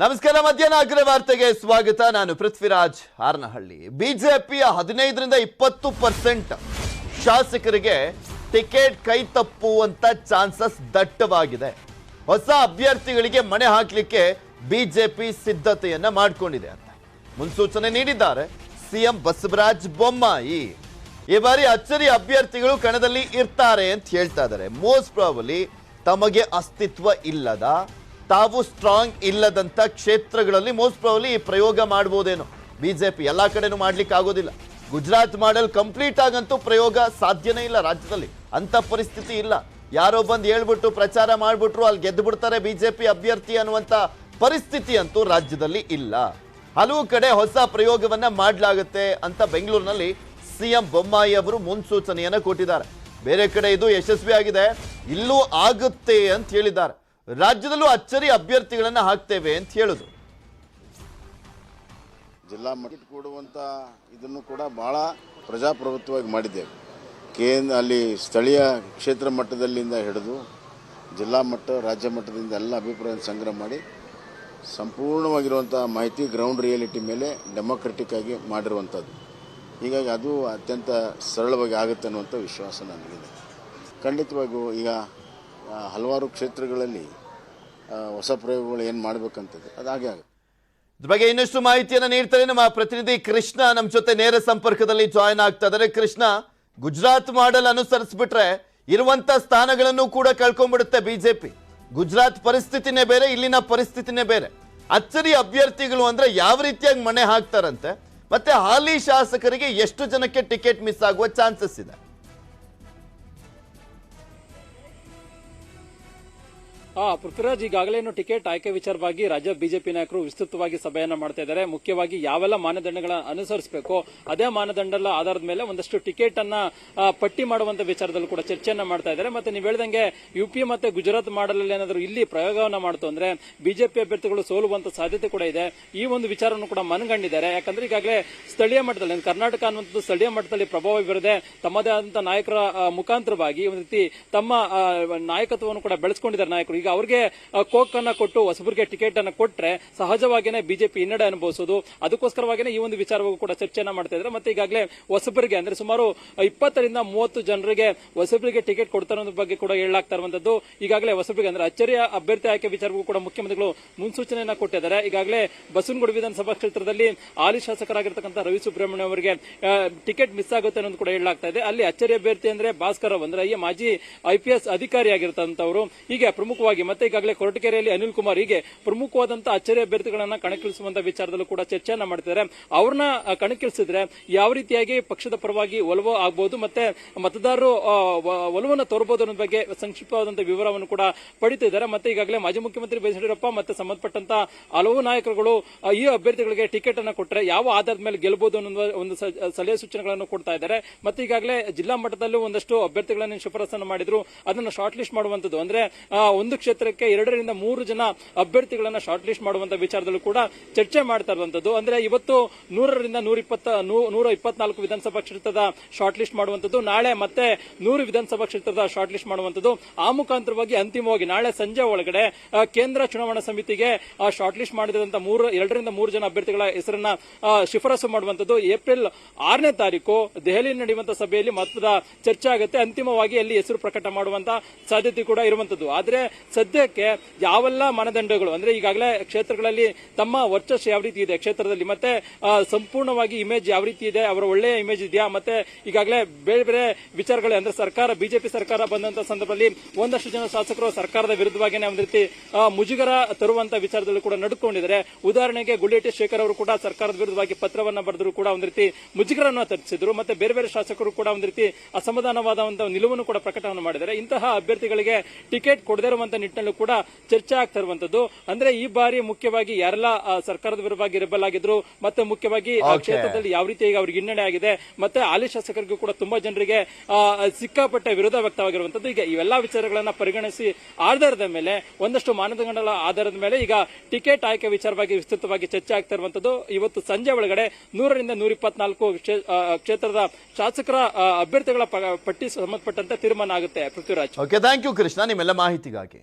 ನಮಸ್ಕಾರ, ಮಧ್ಯಾಹ್ನ ಅಗ್ರ ವಾರ್ತೆಗೆ ಸ್ವಾಗತ. ನಾನು ಪೃಥ್ವಿರಾಜ್ ಹಾರನಹಳ್ಳಿ ಬಿಜೆಪಿಯ ಹದಿನೈದರಿಂದ ಇಪ್ಪತ್ತು ಪರ್ಸೆಂಟ್ ಶಾಸಕರಿಗೆ ಟಿಕೆಟ್ ಕೈ ತಪ್ಪುವಂತ ಚಾನ್ಸಸ್ ದಟ್ಟವಾಗಿದೆ. ಹೊಸ ಅಭ್ಯರ್ಥಿಗಳಿಗೆ ಮಣೆ ಹಾಕಲಿಕ್ಕೆ ಬಿಜೆಪಿ ಸಿದ್ಧತೆಯನ್ನ ಮಾಡಿಕೊಂಡಿದೆ ಅಂತ. ಮುನ್ಸೂಚನೆ ನೀಡಿದ್ದಾರೆ ಸಿಎಂ ಬಸವರಾಜ್ ಬೊಮ್ಮಾಯಿ. ಈ ಬಾರಿ ಅಚ್ಚರಿ ಅಭ್ಯರ್ಥಿಗಳು ಕಣದಲ್ಲಿ ಇರ್ತಾರೆ ಅಂತ ಹೇಳ್ತಾ ಇದ್ದಾರೆ. ಮೋಸ್ಟ್ ಪ್ರಾಬಲಿ ತಮಗೆ ಅಸ್ತಿತ್ವ ಇಲ್ಲದ ತಾವು ಸ್ಟ್ರಾಂಗ್ ಇಲ್ಲದಂತ ಕ್ಷೇತ್ರಗಳಲ್ಲಿ ಮೋಸ್ಟ್ ಪ್ರಾಬಲಿ ಈ ಪ್ರಯೋಗ ಮಾಡ್ಬೋದೇನೋ. ಬಿಜೆಪಿ ಎಲ್ಲ ಕಡೆನೂ ಮಾಡ್ಲಿಕ್ಕೆ ಆಗೋದಿಲ್ಲ. ಗುಜರಾತ್ ಮಾಡಲ್ ಕಂಪ್ಲೀಟ್ ಆಗಂತೂ ಪ್ರಯೋಗ ಸಾಧ್ಯನೇ ಇಲ್ಲ ರಾಜ್ಯದಲ್ಲಿ. ಅಂತ ಪರಿಸ್ಥಿತಿ ಇಲ್ಲ. ಯಾರೋ ಬಂದು ಹೇಳ್ಬಿಟ್ಟು ಪ್ರಚಾರ ಮಾಡಿಬಿಟ್ರು ಅಲ್ಲಿ ಗೆದ್ದು ಬಿಡ್ತಾರೆ ಬಿಜೆಪಿ ಅಭ್ಯರ್ಥಿ ಅನ್ನುವಂತ ಪರಿಸ್ಥಿತಿ ಅಂತೂ ರಾಜ್ಯದಲ್ಲಿ ಇಲ್ಲ. ಹಲವು ಕಡೆ ಹೊಸ ಪ್ರಯೋಗವನ್ನ ಮಾಡಲಾಗುತ್ತೆ ಅಂತ ಬೆಂಗಳೂರಿನಲ್ಲಿ ಸಿಎಂ ಬೊಮ್ಮಾಯಿ ಅವರು ಮುನ್ಸೂಚನೆಯನ್ನು ಕೊಟ್ಟಿದ್ದಾರೆ. ಬೇರೆ ಕಡೆ ಇದು ಯಶಸ್ವಿ ಆಗಿದೆ ಇಲ್ಲೂ ಆಗುತ್ತೆ ಅಂತ ಹೇಳಿದ್ದಾರೆ. ರಾಜ್ಯದಲ್ಲೂ ಅಚ್ಚರಿ ಅಭ್ಯರ್ಥಿಗಳನ್ನು ಹಾಕ್ತೇವೆ ಅಂತ ಹೇಳಿದ್ರು ಜಿಲ್ಲಾ ಮಟ್ಟ ಕೊಡುವಂಥ ಇದನ್ನು ಕೂಡ ಭಾಳ ಪ್ರಜಾಪ್ರಭುತ್ವವಾಗಿ ಮಾಡಿದ್ದೇವೆ. ಕೇಂದ್ರ ಅಲ್ಲಿ ಸ್ಥಳೀಯ ಕ್ಷೇತ್ರ ಮಟ್ಟದಲ್ಲಿಂದ ಹಿಡಿದು ಜಿಲ್ಲಾ ಮಟ್ಟ, ರಾಜ್ಯ ಮಟ್ಟದಿಂದ ಎಲ್ಲ ಅಭಿಪ್ರಾಯ ಸಂಗ್ರಹ ಮಾಡಿ ಸಂಪೂರ್ಣವಾಗಿರುವಂಥ ಮಾಹಿತಿ ಗ್ರೌಂಡ್ ರಿಯಾಲಿಟಿ ಮೇಲೆ ಡೆಮೊಕ್ರೆಟಿಕ್ ಆಗಿ ಮಾಡಿರುವಂಥದ್ದು ಹೀಗಾಗಿ ಅದು ಅತ್ಯಂತ ಸರಳವಾಗಿ ಆಗುತ್ತೆ ಅನ್ನುವಂಥ ವಿಶ್ವಾಸ ನನಗಿದೆ. ಖಂಡಿತವಾಗಿಯೂ ಈಗ ಹಲವಾರು ಕ್ಷೇತ್ರಗಳಲ್ಲಿ ಹೊಸ ಪ್ರಯೋಗಗಳು ಏನು ಮಾಡಬೇಕಂತದ್ದು. ಅದು ಹಾಗೆ ಆಗುತ್ತೆ. ಇದ್ರ ಬಗ್ಗೆ ಇನ್ನಷ್ಟು ಮಾಹಿತಿಯನ್ನು ನೀಡ್ತಾರೆ ನಮ್ಮ ಪ್ರತಿನಿಧಿ ಕೃಷ್ಣ ನಮ್ಮ ಜೊತೆ ನೇರ ಸಂಪರ್ಕದಲ್ಲಿ ಜಾಯ್ನ್ ಆಗ್ತಾ ಇದಾರೆ ಕೃಷ್ಣ, ಗುಜರಾತ್ ಮಾಡೆಲ್ ಅನುಸರಿಸ್ಬಿಟ್ರೆ ಇರುವಂತ ಸ್ಥಾನಗಳನ್ನು ಕೂಡ ಕಳ್ಕೊಂಡ್ಬಿಡುತ್ತೆ ಬಿಜೆಪಿ ಗುಜರಾತ್ ಪರಿಸ್ಥಿತಿನೇ ಬೇರೆ, ಇಲ್ಲಿನ ಪರಿಸ್ಥಿತಿನೇ ಬೇರೆ. ಅಚ್ಚರಿ ಅಭ್ಯರ್ಥಿಗಳು ಅಂದ್ರೆ ಯಾವ ರೀತಿಯಾಗಿ ಮನೆ ಹಾಕ್ತಾರಂತೆ, ಮತ್ತೆ ಹಾಲಿ ಶಾಸಕರಿಗೆ ಎಷ್ಟು ಜನಕ್ಕೆ ಟಿಕೆಟ್ ಮಿಸ್ ಆಗುವ ಚಾನ್ಸಸ್ ಇದೆ. ಪೃಥ್ವಿರಾಜ್ ಈಗಾಗಲೇ ಏನು ಟಿಕೆಟ್ ಆಯ್ಕೆ ವಿಚಾರವಾಗಿ ರಾಜ್ಯ ಬಿಜೆಪಿ ನಾಯಕರು ವಿಸ್ತೃತವಾಗಿ ಸಭೆಯನ್ನ ಮಾಡ್ತಾ ಇದ್ದಾರೆ. ಮುಖ್ಯವಾಗಿ ಯಾವೆಲ್ಲ ಮಾನದಂಡಗಳನ್ನ ಅನುಸರಿಸಬೇಕು, ಅದೇ ಮಾನದಂಡಗಳ ಆಧಾರದ ಮೇಲೆ ಒಂದಷ್ಟು ಟಿಕೆಟ್ ಅನ್ನ ಪಟ್ಟಿ ಮಾಡುವಂತ ವಿಚಾರದಲ್ಲೂ ಕೂಡ ಚರ್ಚೆಯನ್ನ ಮಾಡ್ತಾ ಇದ್ದಾರೆ. ಮತ್ತೆ ನೀವು ಹೇಳ್ದಂಗೆ ಯುಪಿ ಮತ್ತೆ ಗುಜರಾತ್ ಮಾಡಲ್ ಏನಾದರೂ ಇಲ್ಲಿ ಪ್ರಯೋಗವನ್ನ ಮಾಡ್ತು ಅಂದ್ರೆ ಬಿಜೆಪಿ ಅಭ್ಯರ್ಥಿಗಳು ಸೋಲುವಂತ ಸಾಧ್ಯತೆ ಕೂಡ ಇದೆ. ಈ ಒಂದು ವಿಚಾರವನ್ನು ಕೂಡ ಮನಗಂಡಿದ್ದಾರೆ. ಯಾಕಂದ್ರೆ ಈಗಾಗಲೇ ಸ್ಥಳೀಯ ಮಟ್ಟದಲ್ಲಿ ಕರ್ನಾಟಕ ಅನ್ನುವಂಥದ್ದು ಸ್ಥಳೀಯ ಮಟ್ಟದಲ್ಲಿ ಪ್ರಭಾವ ಬೀರದೆ ತಮ್ಮದೇ ಆದಂತಹ ನಾಯಕರ ಮುಖಾಂತರವಾಗಿ ಒಂದು ರೀತಿ ತಮ್ಮ ನಾಯಕತ್ವವನ್ನು ಕೂಡ ಬೆಳೆಸ್ಕೊಂಡಿದ್ದಾರೆ ನಾಯಕರು. ಈಗ ಅವ್ರಿಗೆ ಕೋಕ್ ಅನ್ನ ಕೊಟ್ಟು, ಹೊಸಬರಿಗೆ ಟಿಕೆಟ್ ಅನ್ನ ಕೊಟ್ರೆ ಸಹಜವಾಗಿಯೇ ಬಿಜೆಪಿ ಹಿನ್ನಡೆ ಅನುಭವಿಸೋದು. ಅದಕ್ಕೋಸ್ಕರವಾಗಿನೇ ಈ ಒಂದು ವಿಚಾರವಾಗೂ ಕೂಡ ಚರ್ಚೆಯನ್ನ ಮಾಡ್ತಾ ಇದ್ದಾರೆ. ಮತ್ತೆ ಈಗಾಗಲೇ ಹೊಸಬರಿಗೆ ಅಂದ್ರೆ ಸುಮಾರು ಇಪ್ಪತ್ತರಿಂದ ಮೂವತ್ತು ಜನರಿಗೆ ಹೊಸಬರಿಗೆ ಟಿಕೆಟ್ ಕೊಡ್ತಾರೆ ಬಗ್ಗೆ ಕೂಡ ಹೇಳಲಾಗ್ತಾ ಇರುವಂತದ್ದು. ಈಗಾಗಲೇ ಹೊಸಬರಿಗೆ ಅಂದ್ರೆ ಅಚ್ಚರಿಯ ಅಭ್ಯರ್ಥಿ ಆಯ್ಕೆ ವಿಚಾರವೂ ಕೂಡ ಮುಖ್ಯಮಂತ್ರಿಗಳು ಮುನ್ಸೂಚನೆಯನ್ನ ಕೊಟ್ಟಿದ್ದಾರೆ. ಈಗಾಗಲೇ ಬಸವನಗುಡಿ ವಿಧಾನಸಭಾ ಕ್ಷೇತ್ರದಲ್ಲಿ ಹಾಲಿ ಶಾಸಕರಾಗಿರ್ತಕ್ಕಂಥ ರವಿ ಸುಬ್ರಹ್ಮಣ್ಯ ಅವರಿಗೆ ಟಿಕೆಟ್ ಮಿಸ್ ಆಗುತ್ತೆ ಅನ್ನೋದು ಕೂಡ ಹೇಳಲಾಗ್ತಾ ಇದೆ. ಅಲ್ಲಿ ಅಚ್ಚರಿ ಅಭ್ಯರ್ಥಿ ಅಂದ್ರೆ ಭಾಸ್ಕರ್ ಅಂದ್ರೆ ಈ ಮಾಜಿ ಐಪಿಎಸ್ ಅಧಿಕಾರಿಯಾಗಿರ್ತಂತವರು. ಹೀಗೆ ಪ್ರಮುಖವಾಗಿ ಮತ್ತೆ ಈಗಾಗಲೇ ಕೊರಟಗೆರೆಯಲ್ಲಿ ಅನಿಲ್ ಕುಮಾರ್ ಹೀಗೆ ಪ್ರಮುಖವಾದಂತಹ ಅಚ್ಚರಿ ಅಭ್ಯರ್ಥಿಗಳನ್ನ ಕಣಕ್ಕಿಳಿಸುವಂತಹ ವಿಚಾರದಲ್ಲೂ ಕೂಡ ಚರ್ಚೆಯನ್ನ ಮಾಡ್ತಿದ್ದಾರೆ. ಅವ್ರನ್ನ ಕಣಕ್ಕಿಳಿಸಿದ್ರೆ ಯಾವ ರೀತಿಯಾಗಿ ಪಕ್ಷದ ಪರವಾಗಿ ಒಲವು ಆಗಬಹುದು ಮತ್ತೆ ಮತದಾರರು ಒಲವನ್ನು ತೋರಬಹುದು ಅನ್ನೋದ್ರ ಬಗ್ಗೆ ಸಂಕ್ಷಿಪ್ತವಾದಂತಹ ವಿವರವನ್ನು ಕೂಡ ಪಡಿತಿದ್ದಾರೆ. ಮತ್ತೆ ಈಗಾಗಲೇ ಮಾಜಿ ಮುಖ್ಯಮಂತ್ರಿ ಬಿ ಯಡಿಯೂರಪ್ಪ ಮತ್ತೆ ಸಂಬಂಧಪಟ್ಟಂತಹ ಹಲವು ನಾಯಕರುಗಳು ಈ ಅಭ್ಯರ್ಥಿಗಳಿಗೆ ಟಿಕೆಟ್ ಅನ್ನು ಕೊಟ್ಟರೆ ಯಾವ ಆಧಾರದ ಮೇಲೆ ಗೆಲ್ಲಬಹುದು ಅನ್ನೋ ಒಂದು ಸಲಹೆ ಸೂಚನೆಗಳನ್ನು ಕೊಡ್ತಾ ಇದ್ದಾರೆ. ಮತ್ತೆ ಈಗಾಗಲೇ ಜಿಲ್ಲಾ ಮಟ್ಟದಲ್ಲೂ ಒಂದಷ್ಟು ಅಭ್ಯರ್ಥಿಗಳನ್ನು ಶಿಫಾರಸನ್ನು ಮಾಡಿದ್ರು. ಅದನ್ನು ಶಾರ್ಟ್ ಲಿಸ್ಟ್ ಮಾಡುವಂತದ್ದು ಅಂದ್ರೆ ಒಂದು ಕ್ಷೇತ್ರಕ್ಕೆ ಎರಡರಿಂದ ಮೂರು ಜನ ಅಭ್ಯರ್ಥಿಗಳನ್ನ ಶಾರ್ಟ್ ಲಿಸ್ಟ್ ಮಾಡುವಂತ ವಿಚಾರದಲ್ಲೂ ಕೂಡ ಚರ್ಚೆ ಮಾಡ್ತಾ ಇರುವಂತದ್ದು. ಅಂದ್ರೆ ಇವತ್ತು ನೂರರಿಂದ ನೂರ ಇಪ್ಪತ್ತ ನೂರ ಇಪ್ಪತ್ನಾಲ್ಕು ವಿಧಾನಸಭಾ ಕ್ಷೇತ್ರದ ಶಾರ್ಟ್ ಲಿಸ್ಟ್ ಮಾಡುವಂತದ್ದು. ನಾಳೆ ಮತ್ತೆ ನೂರು ವಿಧಾನಸಭಾ ಕ್ಷೇತ್ರದ ಶಾರ್ಟ್ ಲಿಸ್ಟ್ ಮಾಡುವಂತದ್ದು. ಆ ಮುಖಾಂತರವಾಗಿ ಅಂತಿಮವಾಗಿ ನಾಳೆ ಸಂಜೆ ಒಳಗಡೆ ಕೇಂದ್ರ ಚುನಾವಣಾ ಸಮಿತಿಗೆ ಶಾರ್ಟ್ ಲಿಸ್ಟ್ ಮಾಡಿದಂತ ಮೂರು, ಎರಡರಿಂದ ಮೂರು ಜನ ಅಭ್ಯರ್ಥಿಗಳ ಹೆಸರನ್ನ ಶಿಫಾರಸು ಮಾಡುವಂತದ್ದು. ಏಪ್ರಿಲ್ ಆರನೇ ತಾರೀಕು ದೆಹಲಿಯಲ್ಲಿ ನಡೆಯುವಂತ ಸಭೆಯಲ್ಲಿ ಮಹತ್ವದ ಚರ್ಚೆ ಆಗುತ್ತೆ. ಅಂತಿಮವಾಗಿ ಅಲ್ಲಿ ಹೆಸರು ಪ್ರಕಟ ಮಾಡುವಂತ ಸಾಧ್ಯತೆ ಕೂಡ ಇರುವಂತದ್ದು. ಆದ್ರೆ ಸದ್ಯಕ್ಕೆ ಯಾವೆಲ್ಲ ಮಾನದಂಡಗಳು, ಅಂದ್ರೆ ಈಗಾಗಲೇ ಕ್ಷೇತ್ರಗಳಲ್ಲಿ ತಮ್ಮ ವರ್ಚಸ್ ಯಾವ ರೀತಿ ಇದೆ, ಕ್ಷೇತ್ರದಲ್ಲಿ ಮತ್ತೆ ಸಂಪೂರ್ಣವಾಗಿ ಇಮೇಜ್ ಯಾವ ರೀತಿ ಇದೆ, ಅವರ ಒಳ್ಳೆಯ ಇಮೇಜ್ ಇದೆಯಾ, ಮತ್ತೆ ಈಗಾಗಲೇ ಬೇರೆ ಬೇರೆ ವಿಚಾರಗಳು ಅಂದ್ರೆ ಸರ್ಕಾರ, ಬಿಜೆಪಿ ಸರ್ಕಾರ ಬಂದಂತ ಸಂದರ್ಭದಲ್ಲಿ ಒಂದಷ್ಟು ಜನ ಶಾಸಕರು ಸರ್ಕಾರದ ವಿರುದ್ಧವಾಗಿನೇ ಒಂದು ರೀತಿ ಮುಜುಗರ ತರುವಂತ ವಿಚಾರದಲ್ಲೂ ಕೂಡ ನಡ್ಕೊಂಡಿದ್ದಾರೆ. ಉದಾಹರಣೆಗೆ ಗುಳ್ಳೇಟಿ ಶೇಖರ್ ಅವರು ಕೂಡ ಸರ್ಕಾರದ ವಿರುದ್ಧವಾಗಿ ಪತ್ರವನ್ನ ಬರೆದ್ರು ಕೂಡ ಒಂದು ರೀತಿ ಮುಜುಗರನ್ನು ತರಿಸಿದ್ರು, ಮತ್ತೆ ಬೇರೆ ಬೇರೆ ಶಾಸಕರು ಕೂಡ ಒಂದು ರೀತಿ ಅಸಮಾಧಾನವಾದ ಒಂದು ನಿಲುವನ್ನು ಕೂಡ ಪ್ರಕಟವನ್ನು ಮಾಡಿದ್ದಾರೆ. ಇಂತಹ ಅಭ್ಯರ್ಥಿಗಳಿಗೆ ಟಿಕೆಟ್ ಕೊಡದೇ ನಿಟ್ಟಿನಲ್ಲೂ ಕೂಡ ಚರ್ಚೆ ಆಗ್ತಾ ಇರುವಂತದ್ದು. ಅಂದ್ರೆ ಈ ಬಾರಿ ಮುಖ್ಯವಾಗಿ ಯಾರೆಲ್ಲ ಸರ್ಕಾರದ ವಿರುದ್ಧವಾಗಿ ರೆಬಲ್ ಆಗಿದ್ರು ಮತ್ತೆ ಮುಖ್ಯವಾಗಿ ಆ ಕ್ಷೇತ್ರದಲ್ಲಿ ಯಾವ ರೀತಿ ಈಗ ಅವ್ರಿಗೆ ಹಿನ್ನಡೆ ಆಗಿದೆ ಮತ್ತೆ ಹಾಲಿ ಶಾಸಕರಿಗೂ ಕೂಡ ತುಂಬಾ ಜನರಿಗೆ ಸಿಕ್ಕಾಪಟ್ಟೆ ವಿರೋಧ ವ್ಯಕ್ತವಾಗಿರುವಂತದ್ದು. ಈಗ ಇವೆಲ್ಲಾ ವಿಚಾರಗಳನ್ನ ಪರಿಗಣಿಸಿ ಆಧಾರದ ಮೇಲೆ ಒಂದಷ್ಟು ಮಾನದಂಡಗಳ ಆಧಾರದ ಮೇಲೆ ಈಗ ಟಿಕೆಟ್ ಆಯ್ಕೆ ವಿಚಾರವಾಗಿ ವಿಸ್ತೃತವಾಗಿ ಚರ್ಚೆ ಆಗ್ತಾ ಇರುವಂತದ್ದು. ಇವತ್ತು ಸಂಜೆ ಒಳಗಡೆ ನೂರರಿಂದ ನೂರ ಇಪ್ಪತ್ನಾಲ್ಕು ಕ್ಷೇತ್ರದ ಶಾಸಕರ ಅಭ್ಯರ್ಥಿಗಳ ಪಟ್ಟಿ ಸಂಬಂಧಪಟ್ಟಂತೆ ತೀರ್ಮಾನ ಆಗುತ್ತೆ. Prithviraj. Okay thank you Krishna ನಿಮ್ಮೆಲ್ಲ ಮಾಹಿತಿಗಾಗಿ.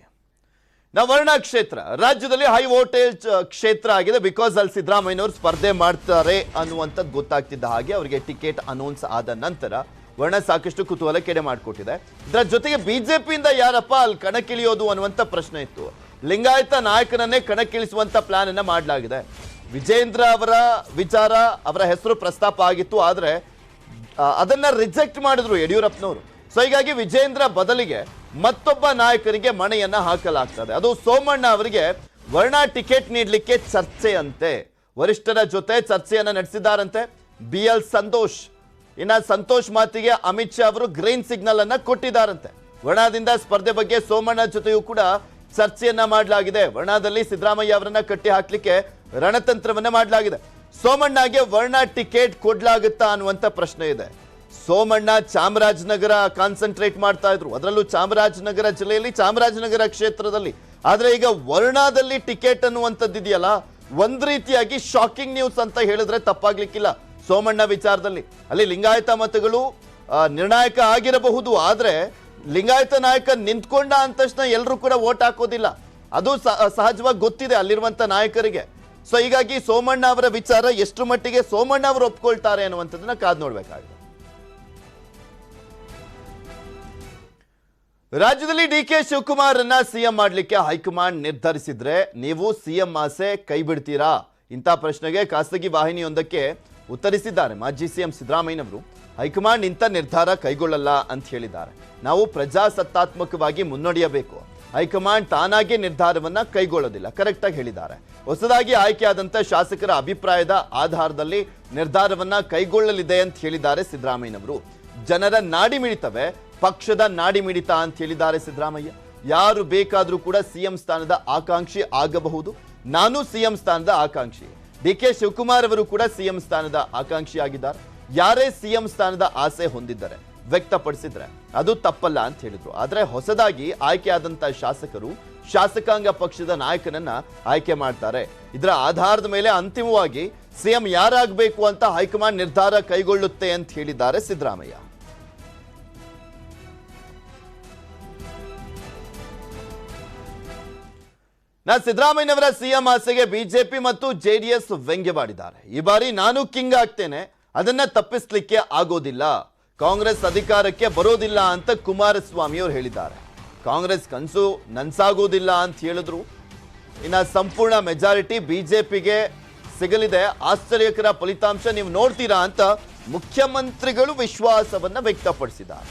ನಾವು ವರ್ಣ ಕ್ಷೇತ್ರ ರಾಜ್ಯದಲ್ಲಿ ಹೈ ವೋಲ್ಟೇಜ್ ಕ್ಷೇತ್ರ ಆಗಿದೆ ಬಿಕಾಸ್ ಅಲ್ಲಿ ಸಿದ್ದರಾಮಯ್ಯನವರು ಸ್ಪರ್ಧೆ ಮಾಡ್ತಾರೆ ಅನ್ನುವಂಥದ್ದು ಗೊತ್ತಾಗ್ತಿದ್ದ ಹಾಗೆ ಅವರಿಗೆ ಟಿಕೆಟ್ ಅನೌನ್ಸ್ ಆದ ನಂತರ ವರ್ಣ ಸಾಕಷ್ಟು ಕುತೂಹಲ ಕೆಡೆ ಮಾಡಿಕೊಟ್ಟಿದೆ. ಇದರ ಜೊತೆಗೆ ಬಿಜೆಪಿಯಿಂದ ಯಾರಪ್ಪ ಅಲ್ಲಿ ಕಣಕ್ಕಿಳಿಯೋದು ಅನ್ನುವಂಥ ಪ್ರಶ್ನೆ ಇತ್ತು. ಲಿಂಗಾಯತ ನಾಯಕನನ್ನೇ ಕಣಕ್ಕಿಳಿಸುವಂಥ ಪ್ಲಾನ್ ಅನ್ನು ಮಾಡಲಾಗಿದೆ. ವಿಜೇಂದ್ರ ಅವರ ವಿಚಾರ, ಅವರ ಹೆಸರು ಪ್ರಸ್ತಾಪ ಆಗಿತ್ತು, ಆದರೆ ಅದನ್ನು ಅದನ್ನ ರಿಜೆಕ್ಟ್ ಮಾಡಿದ್ರು ಯಡಿಯೂರಪ್ಪನವರು. ಸೊ ಹೀಗಾಗಿ ವಿಜೇಂದ್ರ ಬದಲಿಗೆ ಮತ್ತೊಬ್ಬ ನಾಯಕರಿಗೆ ಮಣೆಯನ್ನ ಹಾಕಲಾಗ್ತದೆ. ಅದು ಸೋಮಣ್ಣ ಅವರಿಗೆ ವರ್ಣ ಟಿಕೆಟ್ ನೀಡಲಿಕ್ಕೆ ಚರ್ಚೆಯಂತೆ. ವರಿಷ್ಠರ ಜೊತೆ ಚರ್ಚೆಯನ್ನ ನಡೆಸಿದ್ದಾರಂತೆ ಬಿ ಎಲ್ ಸಂತೋಷ್. ಇನ್ನ ಸಂತೋಷ್ ಮಾತಿಗೆ ಅಮಿತ್ ಶಾ ಅವರು ಗ್ರೀನ್ ಸಿಗ್ನಲ್ ಅನ್ನ ಕೊಟ್ಟಿದ್ದಾರಂತೆ ವರ್ಣದಿಂದ ಸ್ಪರ್ಧೆ ಬಗ್ಗೆ ಸೋಮಣ್ಣ ಜೊತೆಯೂ ಕೂಡ ಚರ್ಚೆಯನ್ನ ಮಾಡಲಾಗಿದೆ. ವರ್ಣದಲ್ಲಿ ಸಿದ್ದರಾಮಯ್ಯ ಅವರನ್ನ ಕಟ್ಟಿ ಹಾಕ್ಲಿಕ್ಕೆ ರಣತಂತ್ರವನ್ನ ಮಾಡಲಾಗಿದೆ. ಸೋಮಣ್ಣಗೆ ವರ್ಣ ಟಿಕೆಟ್ ಕೊಡ್ಲಾಗುತ್ತಾ ಅನ್ನುವಂತ ಪ್ರಶ್ನೆ ಇದೆ. ಸೋಮಣ್ಣ ಚಾಮರಾಜನಗರ ಕಾನ್ಸಂಟ್ರೇಟ್ ಮಾಡ್ತಾ ಇದ್ರು. ಅದರಲ್ಲೂ ಚಾಮರಾಜನಗರ ಜಿಲ್ಲೆಯಲ್ಲಿ ಚಾಮರಾಜನಗರ ಕ್ಷೇತ್ರದಲ್ಲಿ. ಆದ್ರೆ ಈಗ ವರ್ಣಾದಲ್ಲಿ ಟಿಕೆಟ್ ಅನ್ನುವಂಥದ್ದು ಇದೆಯಲ್ಲ, ಒಂದ್ ರೀತಿಯಾಗಿ ಶಾಕಿಂಗ್ ನ್ಯೂಸ್ ಅಂತ ಹೇಳಿದ್ರೆ ತಪ್ಪಾಗ್ಲಿಕ್ಕಿಲ್ಲ ಸೋಮಣ್ಣ ವಿಚಾರದಲ್ಲಿ. ಅಲ್ಲಿ ಲಿಂಗಾಯತ ಮತಗಳು ನಿರ್ಣಾಯಕ ಆಗಿರಬಹುದು, ಆದ್ರೆ ಲಿಂಗಾಯತ ನಾಯಕ ನಿಂತ್ಕೊಂಡ ಅಂದ ತಕ್ಷಣ ಎಲ್ಲರೂ ಕೂಡ ವೋಟ್ ಹಾಕೋದಿಲ್ಲ. ಅದು ಸಹಜವಾಗಿ ಗೊತ್ತಿದೆ ಅಲ್ಲಿರುವಂತ ನಾಯಕರಿಗೆ. ಸೊ ಹೀಗಾಗಿ ಸೋಮಣ್ಣ ಅವರ ವಿಚಾರ ಎಷ್ಟು ಮಟ್ಟಿಗೆ ಸೋಮಣ್ಣ ಅವರು ಒಪ್ಕೊಳ್ತಾರೆ ಅನ್ನುವಂಥದ್ದನ್ನ ಕಾದ್ ನೋಡ್ಬೇಕಾಗಿದೆ. ರಾಜ್ಯದಲ್ಲಿ ಡಿ ಕೆ ಶಿವಕುಮಾರ್ ಅನ್ನ ಸಿಎಂ ಮಾಡಲಿಕ್ಕೆ ಹೈಕಮಾಂಡ್ ನಿರ್ಧರಿಸಿದ್ರೆ ನೀವು ಸಿಎಂ ಆಸೆ ಕೈ ಬಿಡ್ತೀರಾ? ಇಂಥ ಪ್ರಶ್ನೆಗೆ ಖಾಸಗಿ ವಾಹಿನಿಯೊಂದಕ್ಕೆ ಉತ್ತರಿಸಿದ್ದಾರೆ ಮಾಜಿ ಸಿಎಂ ಸಿದ್ದರಾಮಯ್ಯನವರು. ಹೈಕಮಾಂಡ್ ಇಂಥ ನಿರ್ಧಾರ ಕೈಗೊಳ್ಳಲ್ಲ ಅಂತ ಹೇಳಿದ್ದಾರೆ. ನಾವು ಪ್ರಜಾಸತ್ತಾತ್ಮಕವಾಗಿ ಮುನ್ನಡೆಯಬೇಕು. ಹೈಕಮಾಂಡ್ ತಾನಾಗಿ ನಿರ್ಧಾರವನ್ನ ಕೈಗೊಳ್ಳೋದಿಲ್ಲ. ಕರೆಕ್ಟಾಗಿ ಹೇಳಿದ್ದಾರೆ. ಹೊಸದಾಗಿ ಆಯ್ಕೆಯಾದಂಥ ಶಾಸಕರ ಅಭಿಪ್ರಾಯದ ಆಧಾರದಲ್ಲಿ ನಿರ್ಧಾರವನ್ನ ಕೈಗೊಳ್ಳಲಿದೆ ಅಂತ ಹೇಳಿದ್ದಾರೆ ಸಿದ್ದರಾಮಯ್ಯನವರು. ಜನರ ನಾಡಿ ಮಿಡಿತವೆ ಪಕ್ಷದ ನಾಡಿ ಮಿಡಿತ ಅಂತ ಹೇಳಿದ್ದಾರೆ ಸಿದ್ದರಾಮಯ್ಯ. ಯಾರು ಬೇಕಾದರೂ ಕೂಡ ಸಿಎಂ ಸ್ಥಾನದ ಆಕಾಂಕ್ಷಿ ಆಗಬಹುದು. ನಾನು ಸಿಎಂ ಸ್ಥಾನದ ಆಕಾಂಕ್ಷಿ. ಡಿ ಕೆ ಶಿವಕುಮಾರ್ ಅವರು ಕೂಡ ಸಿಎಂ ಸ್ಥಾನದ ಆಕಾಂಕ್ಷಿ ಆಗಿದ್ದಾರೆ. ಯಾರೇ ಸಿಎಂ ಸ್ಥಾನದ ಆಸೆ ಹೊಂದಿದ್ದಾರೆ, ವ್ಯಕ್ತಪಡಿಸಿದ್ರೆ ಅದು ತಪ್ಪಲ್ಲ ಅಂತ ಹೇಳಿದ್ರು. ಆದ್ರೆ ಹೊಸದಾಗಿ ಆಯ್ಕೆಯಾದಂಥ ಶಾಸಕರು ಶಾಸಕಾಂಗ ಪಕ್ಷದ ನಾಯಕನನ್ನ ಆಯ್ಕೆ ಮಾಡ್ತಾರೆ. ಇದರ ಆಧಾರದ ಮೇಲೆ ಅಂತಿಮವಾಗಿ ಸಿಎಂ ಯಾರಾಗಬೇಕು ಅಂತ ಹೈಕಮಾಂಡ್ ನಿರ್ಧಾರ ಕೈಗೊಳ್ಳುತ್ತೆ ಅಂತ ಹೇಳಿದ್ದಾರೆ ಸಿದ್ದರಾಮಯ್ಯ. ನಾ ಸಿದ್ದರಾಮಯ್ಯನವರ ಸಿಎಂ ಆಸೆಗೆ ಬಿಜೆಪಿ ಮತ್ತು ಜೆಡಿಎಸ್ ವ್ಯಂಗ್ಯವಾಡಿದ್ದಾರೆ. ಈ ಬಾರಿ ನಾನು ಕಿಂಗ್ ಆಗ್ತೇನೆ. ಅದನ್ನ ತಪ್ಪಿಸ್ಲಿಕ್ಕೆ ಆಗೋದಿಲ್ಲ. ಕಾಂಗ್ರೆಸ್ ಅಧಿಕಾರಕ್ಕೆ ಬರೋದಿಲ್ಲ ಅಂತ ಕುಮಾರಸ್ವಾಮಿ ಅವರು ಹೇಳಿದ್ದಾರೆ. ಕಾಂಗ್ರೆಸ್ ಕನಸು ನನ್ಸಾಗೋದಿಲ್ಲ ಅಂತ ಹೇಳಿದ್ರು. ಇನ್ನ ಸಂಪೂರ್ಣ ಮೆಜಾರಿಟಿ ಬಿಜೆಪಿಗೆ ಸಿಗಲಿದೆ. ಆಶ್ಚರ್ಯಕರ ಫಲಿತಾಂಶ ನೀವು ನೋಡ್ತೀರಾ ಅಂತ ಮುಖ್ಯಮಂತ್ರಿಗಳು ವಿಶ್ವಾಸವನ್ನ ವ್ಯಕ್ತಪಡಿಸಿದ್ದಾರೆ.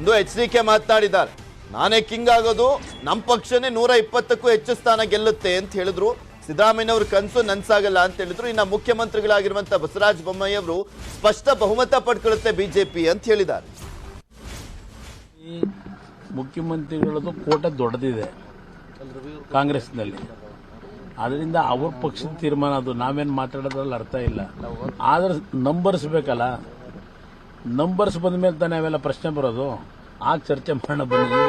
ಒಂದು ಎಚ್ ಡಿ ಕೆ ಮಾತನಾಡಿದ್ದಾರೆ. ನಾನೇ ಕಿಂಗ್ ಆಗೋದು ನಮ್ಮ ಪಕ್ಷನೇ ನೂರ ಇಪ್ಪತ್ತಕ್ಕೂ ಹೆಚ್ಚು ಸ್ಥಾನ ಗೆಲ್ಲುತ್ತೆ ಅಂತ ಹೇಳಿದ್ರು. ಸಿದ್ದರಾಮಯ್ಯನವ್ರ ಕನಸು ನನ್ಸಾಗಲ್ಲ ಅಂತ ಹೇಳಿದ್ರು. ಇನ್ನ ಮುಖ್ಯಮಂತ್ರಿಗಳಾಗಿರುವಂತ ಬಸವರಾಜ ಬೊಮ್ಮಾಯಿ ಅವರು ಸ್ಪಷ್ಟ ಬಹುಮತ ಪಡ್ಕೊಳ್ಳುತ್ತೆ ಬಿಜೆಪಿ ಅಂತ ಹೇಳಿದ್ದಾರೆ. ಈ ಮುಖ್ಯಮಂತ್ರಿಗಳದ್ದು ಕೋಟ ದೊಡ್ಡದಿದೆ ಕಾಂಗ್ರೆಸ್ನಲ್ಲಿ. ಅದರಿಂದ ಅವ್ರ ಪಕ್ಷದ ತೀರ್ಮಾನ ಅದು. ನಾವೇನು ಮಾತಾಡೋದ್ರಲ್ಲಿ ಅರ್ಥ ಇಲ್ಲ. ಆದ್ರೆ ನಂಬರ್ಸ್ ಬೇಕಲ್ಲ ನಂಬರ್ಸ್ ಬಂದ ಮೇಲೆ ತಾನೇ ಅವೆಲ್ಲ ಪ್ರಶ್ನೆ ಬರೋದು. ಆಗ ಚರ್ಚೆ ಮಾಡೋಣ ಬನ್ನಿ?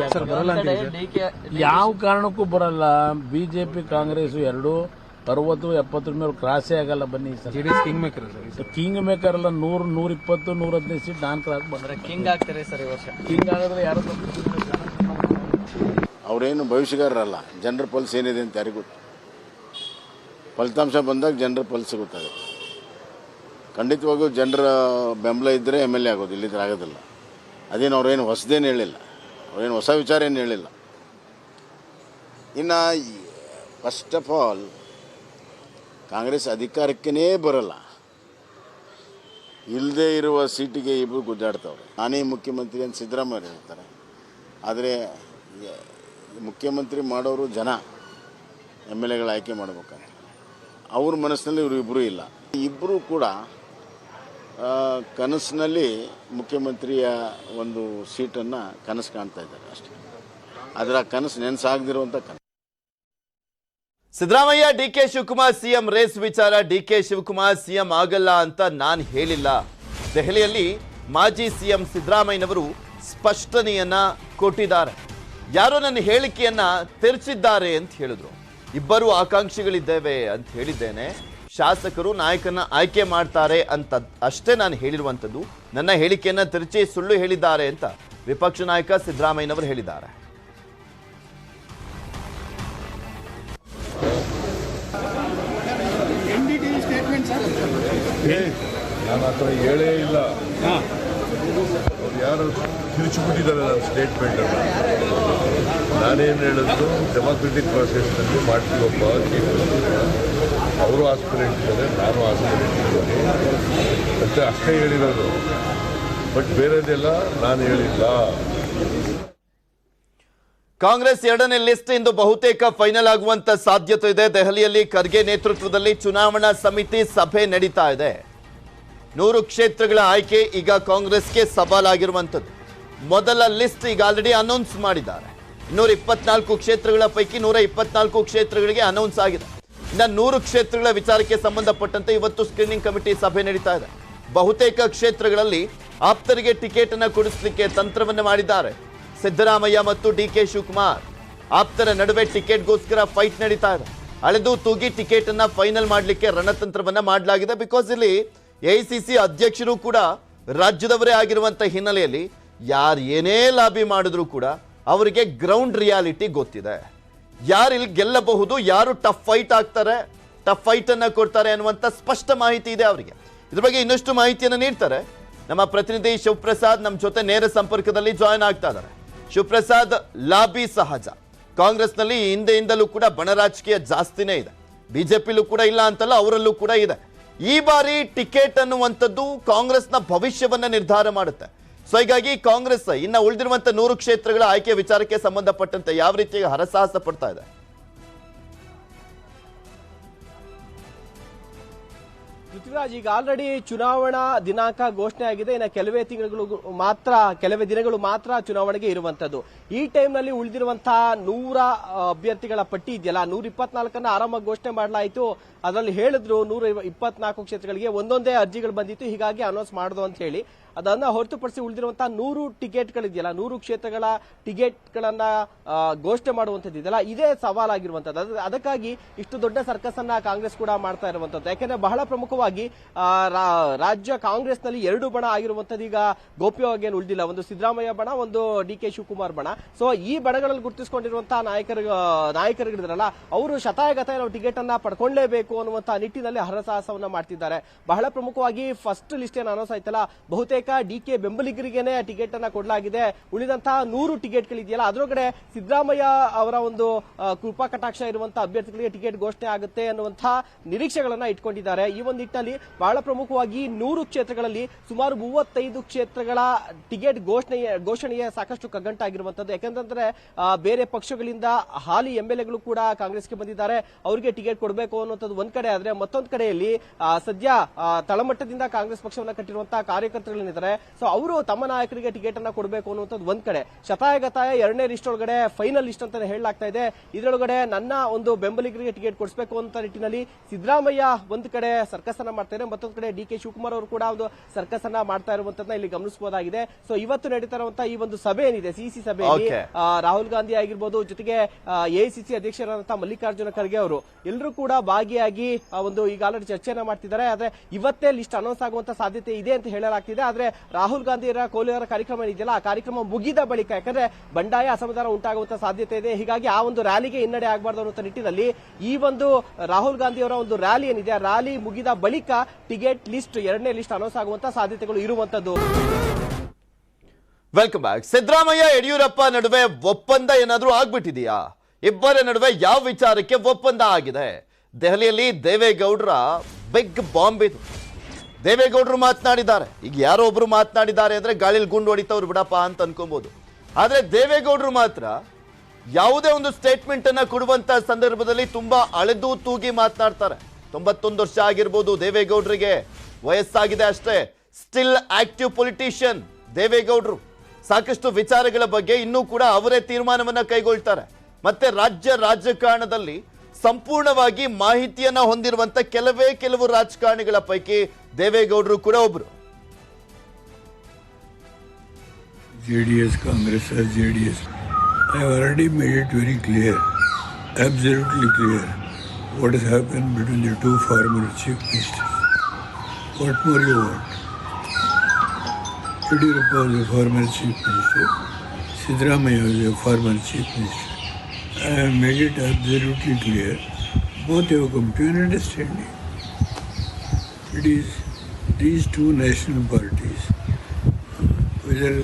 ಯಾವ ಕಾರಣಕ್ಕೂ ಬರಲ್ಲ. ಬಿಜೆಪಿ ಕಾಂಗ್ರೆಸ್ ಎರಡು ಅರವತ್ತು ಎಪ್ಪತ್ತರ ಮೇಲೆ ಕ್ರಾಸೇ ಆಗಲ್ಲ ಬನ್ನಿ sir kingmaker sir kingmaker ಅಲ್ಲ ನೂರ್ ನೂರ ಇಪ್ಪತ್ತು ನೂರ ಹದಿನೈದು ಸೀಟ್ ನಾನ್ ಕ್ರಾಸ್ ಬಂದ್ರೆ ಕಿಂಗ್ ಆಗ್ತಾರೆ ಸರ್ ಈ ವರ್ಷ. ಕಿಂಗ್ ಆಗಿದ್ರೆ ಯಾರು ಅವರೇನು ಭವಿಷ್ಯಗಾರರಲ್ಲ. ಜನರ ಪಲ್ಸ್ ಏನಿದೆ ಅಂತ ಯಾರಿಗೂ ಗೊತ್ತು. ಫಲಿತಾಂಶ ಬಂದಾಗ ಜನರ ಪಲ್ಸ್ ಗೊತ್ತಾಗುತ್ತೆ ಖಂಡಿತವಾಗೂ ಜನರ ಬೆಂಬಲ ಇದ್ದರೆ ಎಂ ಎಲ್ ಎ ಆಗೋದು ಇಲ್ಲಿದ್ರೆ ಆಗೋದಿಲ್ಲ. ಅದೇನು ಅವ್ರೇನು ಹೊಸದೇನು ಹೇಳಿಲ್ಲ. ಅವ್ರೇನು ಹೊಸ ವಿಚಾರ ಏನು ಹೇಳಿಲ್ಲ. ಇನ್ನು ಫಸ್ಟ್ ಆಫ್ ಆಲ್ ಕಾಂಗ್ರೆಸ್ ಅಧಿಕಾರಕ್ಕೇ ಬರಲ್ಲ. ಇಲ್ಲದೇ ಇರುವ ಸೀಟಿಗೆ ಇಬ್ಬರು ಗುದ್ದಾಡ್ತವ್ರೆ. ನಾನೇ ಮುಖ್ಯಮಂತ್ರಿ ಅಂತ ಸಿದ್ದರಾಮಯ್ಯ ಹೇಳ್ತಾರೆ. ಆದರೆ ಮುಖ್ಯಮಂತ್ರಿ ಮಾಡೋರು ಜನ. ಎಂ ಎಲ್ ಎಗಳು ಆಯ್ಕೆ ಮಾಡ್ಬೇಕಂತ. ಅವ್ರ ಮನಸ್ಸಿನಲ್ಲಿ ಇವರು ಇಬ್ಬರೂ ಇಲ್ಲ. ಇಬ್ಬರೂ ಕೂಡ ಕನಸಿನಲ್ಲಿ ಮುಖ್ಯಮಂತ್ರಿಯ ಒಂದು ಸೀಟನ್ನು ಕನಸು ಕಾಣ್ತಾ ಇದ್ದಾರೆ ಅಷ್ಟೇ. ಅದರ ಕನಸು ನೆನೆಸಾಗದಿರುವಂಥ ಕನಸು. Siddaramaiah, D K Shivakumar, CM race ವಿಚಾರ. ಡಿ ಕೆ ಶಿವಕುಮಾರ್, ಸಿಎಂ ಆಗಲ್ಲ ಅಂತ ನಾನು ಹೇಳಿಲ್ಲ. ದೆಹಲಿಯಲ್ಲಿ ಮಾಜಿ ಸಿಎಂ ಸಿದ್ದರಾಮಯ್ಯನವರು ಸ್ಪಷ್ಟನೆಯನ್ನ ಕೊಟ್ಟಿದ್ದಾರೆ. ಯಾರೋ ನನ್ನ ಹೇಳಿಕೆಯನ್ನ ತಿರುಚಿದ್ದಾರೆ ಅಂತ ಹೇಳಿದ್ರು. ಇಬ್ಬರು ಆಕಾಂಕ್ಷಿಗಳಿದ್ದೇವೆ ಅಂತ ಹೇಳಿದ್ದೇನೆ. ಶಾಸಕರು ನಾಯಕನ ಆಯ್ಕೆ ಮಾಡ್ತಾರೆ ಅಂತ ಅಷ್ಟೇ ನಾನು ಹೇಳಿರುವಂಥದ್ದು. ನನ್ನ ಹೇಳಿಕೆಯನ್ನು ತಿರುಚಿ ಸುಳ್ಳು ಹೇಳಿದ್ದಾರೆ ಅಂತ ವಿಪಕ್ಷ ನಾಯಕ ಸಿದ್ದರಾಮಯ್ಯನವರು ಹೇಳಿದ್ದಾರೆ. ನಾನು ಆ ಥರ ಹೇಳೇ ಇಲ್ಲ. ಯಾರು ತಿರುಚಿಬಿಟ್ಟಿದ್ದಾರೆ ನನ್ನ ಸ್ಟೇಟ್ಮೆಂಟನ್ನು ನಾನೇನು ಹೇಳಿದ್ರು ಡೆಮಾಕ್ರೆಟಿಕ್ ಪ್ರಾಸೆಸ್ನಲ್ಲಿ ಮಾಡ್ತೀವಪ್ಪ ಚೀಫ್ ಅವರು ಆಸ್ಪಿರೇಟ್ ಇದ್ದಾರೆ ನಾನು ಆಸ್ಪಿರೇಟ್ ಇದ್ದೇನೆ ಅಂತ ಅಷ್ಟೇ ಹೇಳಿರೋದು. ಬಟ್ ಬೇರೆದೆಲ್ಲ ನಾನು ಹೇಳಿಲ್ಲ. ಕಾಂಗ್ರೆಸ್ ಎರಡನೇ ಲಿಸ್ಟ್ ಇಂದು ಬಹುತೇಕ ಫೈನಲ್ ಆಗುವಂತ ಸಾಧ್ಯತೆ ಇದೆ. ದೆಹಲಿಯಲ್ಲಿ ಖರ್ಗೆ ನೇತೃತ್ವದಲ್ಲಿ ಚುನಾವಣಾ ಸಮಿತಿ ಸಭೆ ನಡೀತಾ ಇದೆ. ನೂರು ಕ್ಷೇತ್ರಗಳ ಆಯ್ಕೆ ಈಗ ಕಾಂಗ್ರೆಸ್ಗೆ ಸವಾಲಾಗಿರುವಂಥದ್ದು. ಮೊದಲ ಲಿಸ್ಟ್ ಈಗ ಆಲ್ರೆಡಿ ಅನೌನ್ಸ್ ಮಾಡಿದ್ದಾರೆ. ಇನ್ನೂರ ಇಪ್ಪತ್ನಾಲ್ಕು ಕ್ಷೇತ್ರಗಳ ಪೈಕಿ ನೂರ ಇಪ್ಪತ್ನಾಲ್ಕು ಕ್ಷೇತ್ರಗಳಿಗೆ ಅನೌನ್ಸ್ ಆಗಿದೆ. ಇನ್ನು ನೂರು ಕ್ಷೇತ್ರಗಳ ವಿಚಾರಕ್ಕೆ ಸಂಬಂಧಪಟ್ಟಂತೆ ಇವತ್ತು ಸ್ಕ್ರೀನಿಂಗ್ ಕಮಿಟಿ ಸಭೆ ನಡೀತಾ ಇದೆ. ಬಹುತೇಕ ಕ್ಷೇತ್ರಗಳಲ್ಲಿ ಆಪ್ತರಿಗೆ ಟಿಕೆಟ್ ಅನ್ನು ಕೊಡಿಸಲಿಕ್ಕೆ ತಂತ್ರವನ್ನು ಮಾಡಿದ್ದಾರೆ. ಸಿದ್ದರಾಮಯ್ಯ ಮತ್ತು ಡಿ ಕೆ ಶಿವಕುಮಾರ್. ಆಪ್ತರ ನಡುವೆ ಟಿಕೆಟ್ಗೋಸ್ಕರ ಫೈಟ್ ನಡೀತಾ ಇದೆ. ಅಳೆದು ತೂಗಿ ಟಿಕೆಟ್ ಅನ್ನ ಫೈನಲ್ ಮಾಡಲಿಕ್ಕೆ ರಣತಂತ್ರವನ್ನ ಮಾಡಲಾಗಿದೆ. ಬಿಕಾಸ್ ಇಲ್ಲಿ ಎಐಸಿಸಿ ಅಧ್ಯಕ್ಷರು ಕೂಡ ರಾಜ್ಯದವರೇ ಆಗಿರುವಂತ ಹಿನ್ನೆಲೆಯಲ್ಲಿ ಯಾರು ಏನೇ ಲಾಬಿ ಮಾಡಿದ್ರು ಕೂಡ ಅವರಿಗೆ ಗ್ರೌಂಡ್ ರಿಯಾಲಿಟಿ ಗೊತ್ತಿದೆ. ಯಾರು ಇಲ್ಲಿ ಗೆಲ್ಲಬಹುದು, ಯಾರು ಟಫ್ ಫೈಟ್ ಆಗ್ತಾರೆ ಟಫ್ ಫೈಟ್ ಅನ್ನ ಕೊಡ್ತಾರೆ ಅನ್ನುವಂತ ಸ್ಪಷ್ಟ ಮಾಹಿತಿ ಇದೆ ಅವರಿಗೆ. ಇದ್ರ ಬಗ್ಗೆ ಇನ್ನಷ್ಟು ಮಾಹಿತಿಯನ್ನು ನೀಡ್ತಾರೆ. ನಮ್ಮ ಪ್ರತಿನಿಧಿ ಶಿವಪ್ರಸಾದ್ ನಮ್ಮ ಜೊತೆ ನೇರ ಸಂಪರ್ಕದಲ್ಲಿ ಜಾಯ್ನ್ ಆಗ್ತಾ ಇದ್ದಾರೆ. ಶಿವಪ್ರಸಾದ್, ಲಾಬಿ ಸಹಜ. ಕಾಂಗ್ರೆಸ್ನಲ್ಲಿ ಹಿಂದೆಯಿಂದಲೂ ಕೂಡ ಬಣ ರಾಜಕೀಯ ಜಾಸ್ತಿನೇ ಇದೆ. ಬಿಜೆಪಿಲೂ ಕೂಡ ಇಲ್ಲ ಅಂತಲ್ಲ, ಅವರಲ್ಲೂ ಕೂಡ ಇದೆ. ಈ ಬಾರಿ ಟಿಕೆಟ್ ಅನ್ನುವಂಥದ್ದು ಕಾಂಗ್ರೆಸ್ನ ಭವಿಷ್ಯವನ್ನು ನಿರ್ಧಾರ ಮಾಡುತ್ತೆ. ಸೊ ಹೀಗಾಗಿ ಕಾಂಗ್ರೆಸ್ ಇನ್ನ ಉಳಿದಿರುವಂತ ನೂರು ಕ್ಷೇತ್ರಗಳ ಆಯ್ಕೆ ವಿಚಾರಕ್ಕೆ ಸಂಬಂಧಪಟ್ಟಂತೆ ಯಾವ ರೀತಿಯಾಗಿ ಹರಸಾಹಸ ಪಡ್ತಾ ಇದೆ? ಪೃಥ್ವಿರಾಜ್, ಈಗ ಆಲ್ರೆಡಿ ಚುನಾವಣಾ ದಿನಾಂಕ ಘೋಷಣೆ ಆಗಿದೆ. ಇನ್ನು ಕೆಲವೇ ತಿಂಗಳು ಮಾತ್ರ, ಕೆಲವೇ ದಿನಗಳು ಮಾತ್ರ ಚುನಾವಣೆಗೆ ಇರುವಂತದ್ದು. ಈ ಟೈಮ್ನಲ್ಲಿ ಉಳಿದಿರುವಂತಹ ನೂರ ಅಭ್ಯರ್ಥಿಗಳ ಪಟ್ಟಿ ಇದೆಯಲ್ಲ, ನೂರ ಇಪ್ಪತ್ನಾಲ್ಕನ್ನ ಆರಂಭ ಘೋಷಣೆ ಮಾಡಲಾಯಿತು. ಅದರಲ್ಲಿ ಹೇಳಿದ್ರು ನೂರ ಇಪ್ಪತ್ನಾಲ್ಕು ಕ್ಷೇತ್ರಗಳಿಗೆ ಒಂದೊಂದೇ ಅರ್ಜಿಗಳು ಬಂದಿತ್ತು. ಹೀಗಾಗಿ ಅನೌನ್ಸ್ ಮಾಡೋದು ಅಂತ ಹೇಳಿ. ಅದನ್ನ ಹೊರತುಪಡಿಸಿ ಉಳಿದಿರುವಂತಹ ನೂರು ಟಿಕೆಟ್ಗಳಿದೆಯಲ್ಲ, ನೂರು ಕ್ಷೇತ್ರಗಳ ಟಿಕೆಟ್ಗಳನ್ನ ಘೋಷಣೆ ಮಾಡುವಂಥದ್ದು ಇದೆಯಲ್ಲ, ಇದೇ ಸವಾಲಾಗಿರುವಂಥದ್ದು. ಅದ್- ಅದಕ್ಕಾಗಿ ಇಷ್ಟು ದೊಡ್ಡ ಸರ್ಕಸ್ ಅನ್ನ ಕಾಂಗ್ರೆಸ್ ಕೂಡ ಮಾಡ್ತಾ ಇರುವಂತದ್ದು ಯಾಕೆಂದ್ರೆ ಬಹಳ ಪ್ರಮುಖವಾಗಿ ರಾಜ್ಯ ಕಾಂಗ್ರೆಸ್ ಕಾಂಗ್ರೆಸ್ನಲ್ಲಿ ಎರಡು ಬಣ ಆಗಿರುವಂತದ್ದು ಈಗ ಗೋಪ್ಯವಾಗಿ ಏನು ಉಳಿದಿಲ್ಲ. ಒಂದು ಸಿದ್ದರಾಮಯ್ಯ ಬಣ, ಒಂದು ಡಿ ಕೆ ಶಿವಕುಮಾರ್ ಬಣ. ಸೊ ಈ ಬಣಗಳಲ್ಲಿ ಗುರುತಿಸಿಕೊಂಡಿರುವಂತಹ ನಾಯಕರು ನಾಯಕರುಗಳಿದ್ರಲ್ಲ, ಅವರು ಶತಾಯಗತ ನಾವು ಟಿಕೆಟ್ ಅನ್ನ ಪಡ್ಕೊಳ್ಳೇಬೇಕು ಅನ್ನುವಂತಹ ನಿಟ್ಟಿನಲ್ಲಿ ಹರಸಾಹಸವನ್ನ ಮಾಡ್ತಿದ್ದಾರೆ. ಬಹಳ ಪ್ರಮುಖವಾಗಿ ಫಸ್ಟ್ ಲಿಸ್ಟ್ ಏನು ಅನೌನ್ಸ್ ಆಯ್ತಲ್ಲ, ಬಹುತೇಕ ಡಿ ಕೆ ಬೆಂಬಲಿಗರಿಗೇನೆ ಟಿಕೆಟ್ ಅನ್ನ ಕೊಡಲಾಗಿದೆ. ಉಳಿದಂತಹ ನೂರು ಟಿಕೆಟ್ಗಳಿದೆಯಲ್ಲ, ಅದರೊಳಗಡೆ ಸಿದ್ದರಾಮಯ್ಯ ಅವರ ಒಂದು ಕೃಪಾ ಕಟಾಕ್ಷ ಇರುವಂತಹ ಅಭ್ಯರ್ಥಿಗಳಿಗೆ ಟಿಕೆಟ್ ಘೋಷಣೆ ಆಗುತ್ತೆ ಅನ್ನುವಂತಹ ನಿರೀಕ್ಷೆಗಳನ್ನ ಇಟ್ಕೊಂಡಿದ್ದಾರೆ. ಈ ಒಂದು ನಿಟ್ಟಿನಲ್ಲಿ ಬಹಳ ಪ್ರಮುಖವಾಗಿ ನೂರು ಕ್ಷೇತ್ರಗಳಲ್ಲಿ ಸುಮಾರು ಮೂವತ್ತೈದು ಕ್ಷೇತ್ರಗಳ ಟಿಕೆಟ್ ಘೋಷಣೆ ಘೋಷಣೆಯ ಸಾಕಷ್ಟು ಕಗ್ಗಂಟಾಗಿರುವಂತದ್ದು ಯಾಕಂತಂದ್ರೆ ಬೇರೆ ಪಕ್ಷಗಳಿಂದ ಹಾಲಿ ಎಂಎಲ್ಎಗಳು ಎಲ್ ಎಗಳು ಕೂಡ ಕಾಂಗ್ರೆಸ್ಗೆ ಬಂದಿದ್ದಾರೆ. ಅವರಿಗೆ ಟಿಕೆಟ್ ಕೊಡಬೇಕು ಅನ್ನುವಂಥದ್ದು ಒಂದ್ ಕಡೆ ಆದ್ರೆ ಮತ್ತೊಂದ್ ಕಡೆಯಲ್ಲಿ ಸದ್ಯ ತಳಮಟ್ಟದಿಂದ ಕಾಂಗ್ರೆಸ್ ಪಕ್ಷವನ್ನ ಕಟ್ಟಿರುವಂತಹ ಕಾರ್ಯಕರ್ತರುಗಳಿದ್ದಾರೆ ಸೊ ಅವರು ತಮ್ಮ ನಾಯಕರಿಗೆ ಟಿಕೆಟ್ ಅನ್ನ ಕೊಡಬೇಕು ಅನ್ನುವಂಥದ್ದು ಒಂದ್ ಕಡೆ. ಶತಾಯಗತಾಯ ಎರಡನೇ ಲಿಸ್ಟ್ ಒಳಗಡೆ ಫೈನಲ್ ಲಿಸ್ಟ್ ಅಂತಾನೆ ಹೇಳಲಾಗ್ತಾ ಇದೆ. ಇದರೊಳಗಡೆ ನನ್ನ ಒಂದು ಬೆಂಬಲಿಗರಿಗೆ ಟಿಕೆಟ್ ಕೊಡಿಸಬೇಕು ಅಂತ ನಿಟ್ಟಿನಲ್ಲಿ ಸಿದ್ದರಾಮಯ್ಯ ಒಂದ್ ಕಡೆ ಸರ್ಕಸ್ ಅನ್ನ ಮಾಡ್ತಾರೆ ಮತ್ತೊಂದು ಕಡೆ ಡಿ ಕೆ ಶಿವಕುಮಾರ್ ಅವರು ಕೂಡ ಒಂದು ಸರ್ಕಸ್ ಅನ್ನ ಮಾಡ್ತಾ ಇರುವಂತದನ್ನ ಇಲ್ಲಿ ಗಮನಿಸಬಹುದಾಗಿದೆ. ಸೊ ಇವತ್ತು ನಡೀತಾ ಇರುವಂತಹ ಈ ಒಂದು ಸಭೆ ಏನಿದೆ? ಸಿಸಿ ಸಭೆಯಲ್ಲಿ ರಾಹುಲ್ ಗಾಂಧಿ ಆಗಿರ್ಬೋದು ಜೊತೆಗೆ ಎಐಸಿಸಿ ಅಧ್ಯಕ್ಷರಾದಂತಹ ಮಲ್ಲಿಕಾರ್ಜುನ ಖರ್ಗೆ ಅವರು ಎಲ್ಲರೂ ಕೂಡ ಭಾಗಿಯಾಗಿ ಒಂದು ಈಗ ಆಲ್ರೆಡಿ ಚರ್ಚೆಯನ್ನ ಮಾಡ್ತಿದ್ದಾರೆ. ಆದ್ರೆ ಇವತ್ತೇ ಲಿಸ್ಟ್ ಅನೌನ್ಸ್ ಆಗುವಂತ ಸಾಧ್ಯತೆ ಇದೆ ಅಂತ ಹೇಳಲಾಗ್ತಿದೆ. ಆದ್ರೆ ರಾಹುಲ್ ಗಾಂಧಿಯವರ ಕೋಲಿಯರ ಕಾರ್ಯಕ್ರಮ ಇದೆಯಲ್ಲ ಆ ಕಾರ್ಯಕ್ರಮ ಮುಗಿದ ಬಳಿಕ, ಯಾಕಂದ್ರೆ ಬಂಡಾಯ ಅಸಮಾಧಾನ ಉಂಟಾಗುವಂತ ಸಾಧ್ಯತೆ ಇದೆ. ಹೀಗಾಗಿ ಆ ಒಂದು ರ್ಯಾಲಿಗೆ ಹಿನ್ನಡೆ ಆಗಬಾರದು ಅನ್ನೋ ನಿಟ್ಟಿನಲ್ಲಿ ಈ ಒಂದು ರಾಹುಲ್ ಗಾಂಧಿಯವರ ಒಂದು ರ್ಯಾಲಿ ಏನಿದೆ, ಆ ರ್ಯಾಲಿ ಮುಗಿದ ಬಳಿಕ ಟಿಕೆಟ್ ಲಿಸ್ಟ್, ಎರಡನೇ ಲಿಸ್ಟ್ ಅನೌನ್ಸ್ ಆಗುವಂತ ಸಾಧ್ಯತೆಗಳು ಇರುವಂತದ್ದು. Welcome back. ಸಿದ್ದರಾಮಯ್ಯ, ಯಡಿಯೂರಪ್ಪ ನಡುವೆ ಒಪ್ಪಂದ ಏನಾದರೂ ಆಗ್ಬಿಟ್ಟಿದೆಯಾ? ಇಬ್ಬರ ನಡುವೆ ಯಾವ ವಿಚಾರಕ್ಕೆ ಒಪ್ಪಂದ ಆಗಿದೆ? ದೆಹಲಿಯಲ್ಲಿ ದೇವೇಗೌಡರ ಬಿಗ್ ಬಾಂಬ್ ಇದು ದೇವೇಗೌಡರು ಮಾತನಾಡಿದ್ದಾರೆ. ಈಗ ಯಾರೋ ಒಬ್ರು ಮಾತನಾಡಿದ್ದಾರೆ ಅಂದ್ರೆ ಗಾಳಿಲಿ ಗುಂಡು ಹೊಡಿತವ್ರು ಬಿಡಪ್ಪ ಅಂತ ಅನ್ಕೊಬಹುದು ಆದ್ರೆ ದೇವೇಗೌಡರು ಮಾತ್ರ ಯಾವುದೇ ಒಂದು ಸ್ಟೇಟ್ಮೆಂಟ್ ಅನ್ನ ಕೊಡುವಂತ ಸಂದರ್ಭದಲ್ಲಿ ತುಂಬಾ ಅಳೆದು ತೂಗಿ ಮಾತನಾಡ್ತಾರೆ. ತೊಂಬತ್ತೊಂದು ವರ್ಷ ಆಗಿರ್ಬೋದು ದೇವೇಗೌಡರಿಗೆ, ವಯಸ್ಸಾಗಿದೆ ಅಷ್ಟೇ. ಸ್ಟಿಲ್ ಆಕ್ಟಿವ್ ಪೊಲಿಟಿಷಿಯನ್ ದೇವೇಗೌಡರು. ಸಾಕಷ್ಟು ವಿಚಾರಗಳ ಬಗ್ಗೆ ಇನ್ನೂ ಕೂಡ ಅವರೇ ತೀರ್ಮಾನವನ್ನ ಕೈಗೊಳ್ತಾರೆ. ಮತ್ತೆ ರಾಜ್ಯ ರಾಜಕಾರಣದಲ್ಲಿ ಸಂಪೂರ್ಣವಾಗಿ ಮಾಹಿತಿಯನ್ನ ಹೊಂದಿರುವಂತ ಕೆಲವೇ ಕೆಲವು ರಾಜಕಾರಣಿಗಳ ಪೈಕಿ ದೇವೇಗೌಡರು ಕೂಡ ಒಬ್ರು. J D S Congress J D S. I already made it very clear absolutely clear what is happen between the two former chief ministers what more you what Yeddyurappa former chief minister Siddaramaiah former chief minister I have made it absolutely clear. Both have come to an understanding. It is these two national parties, whether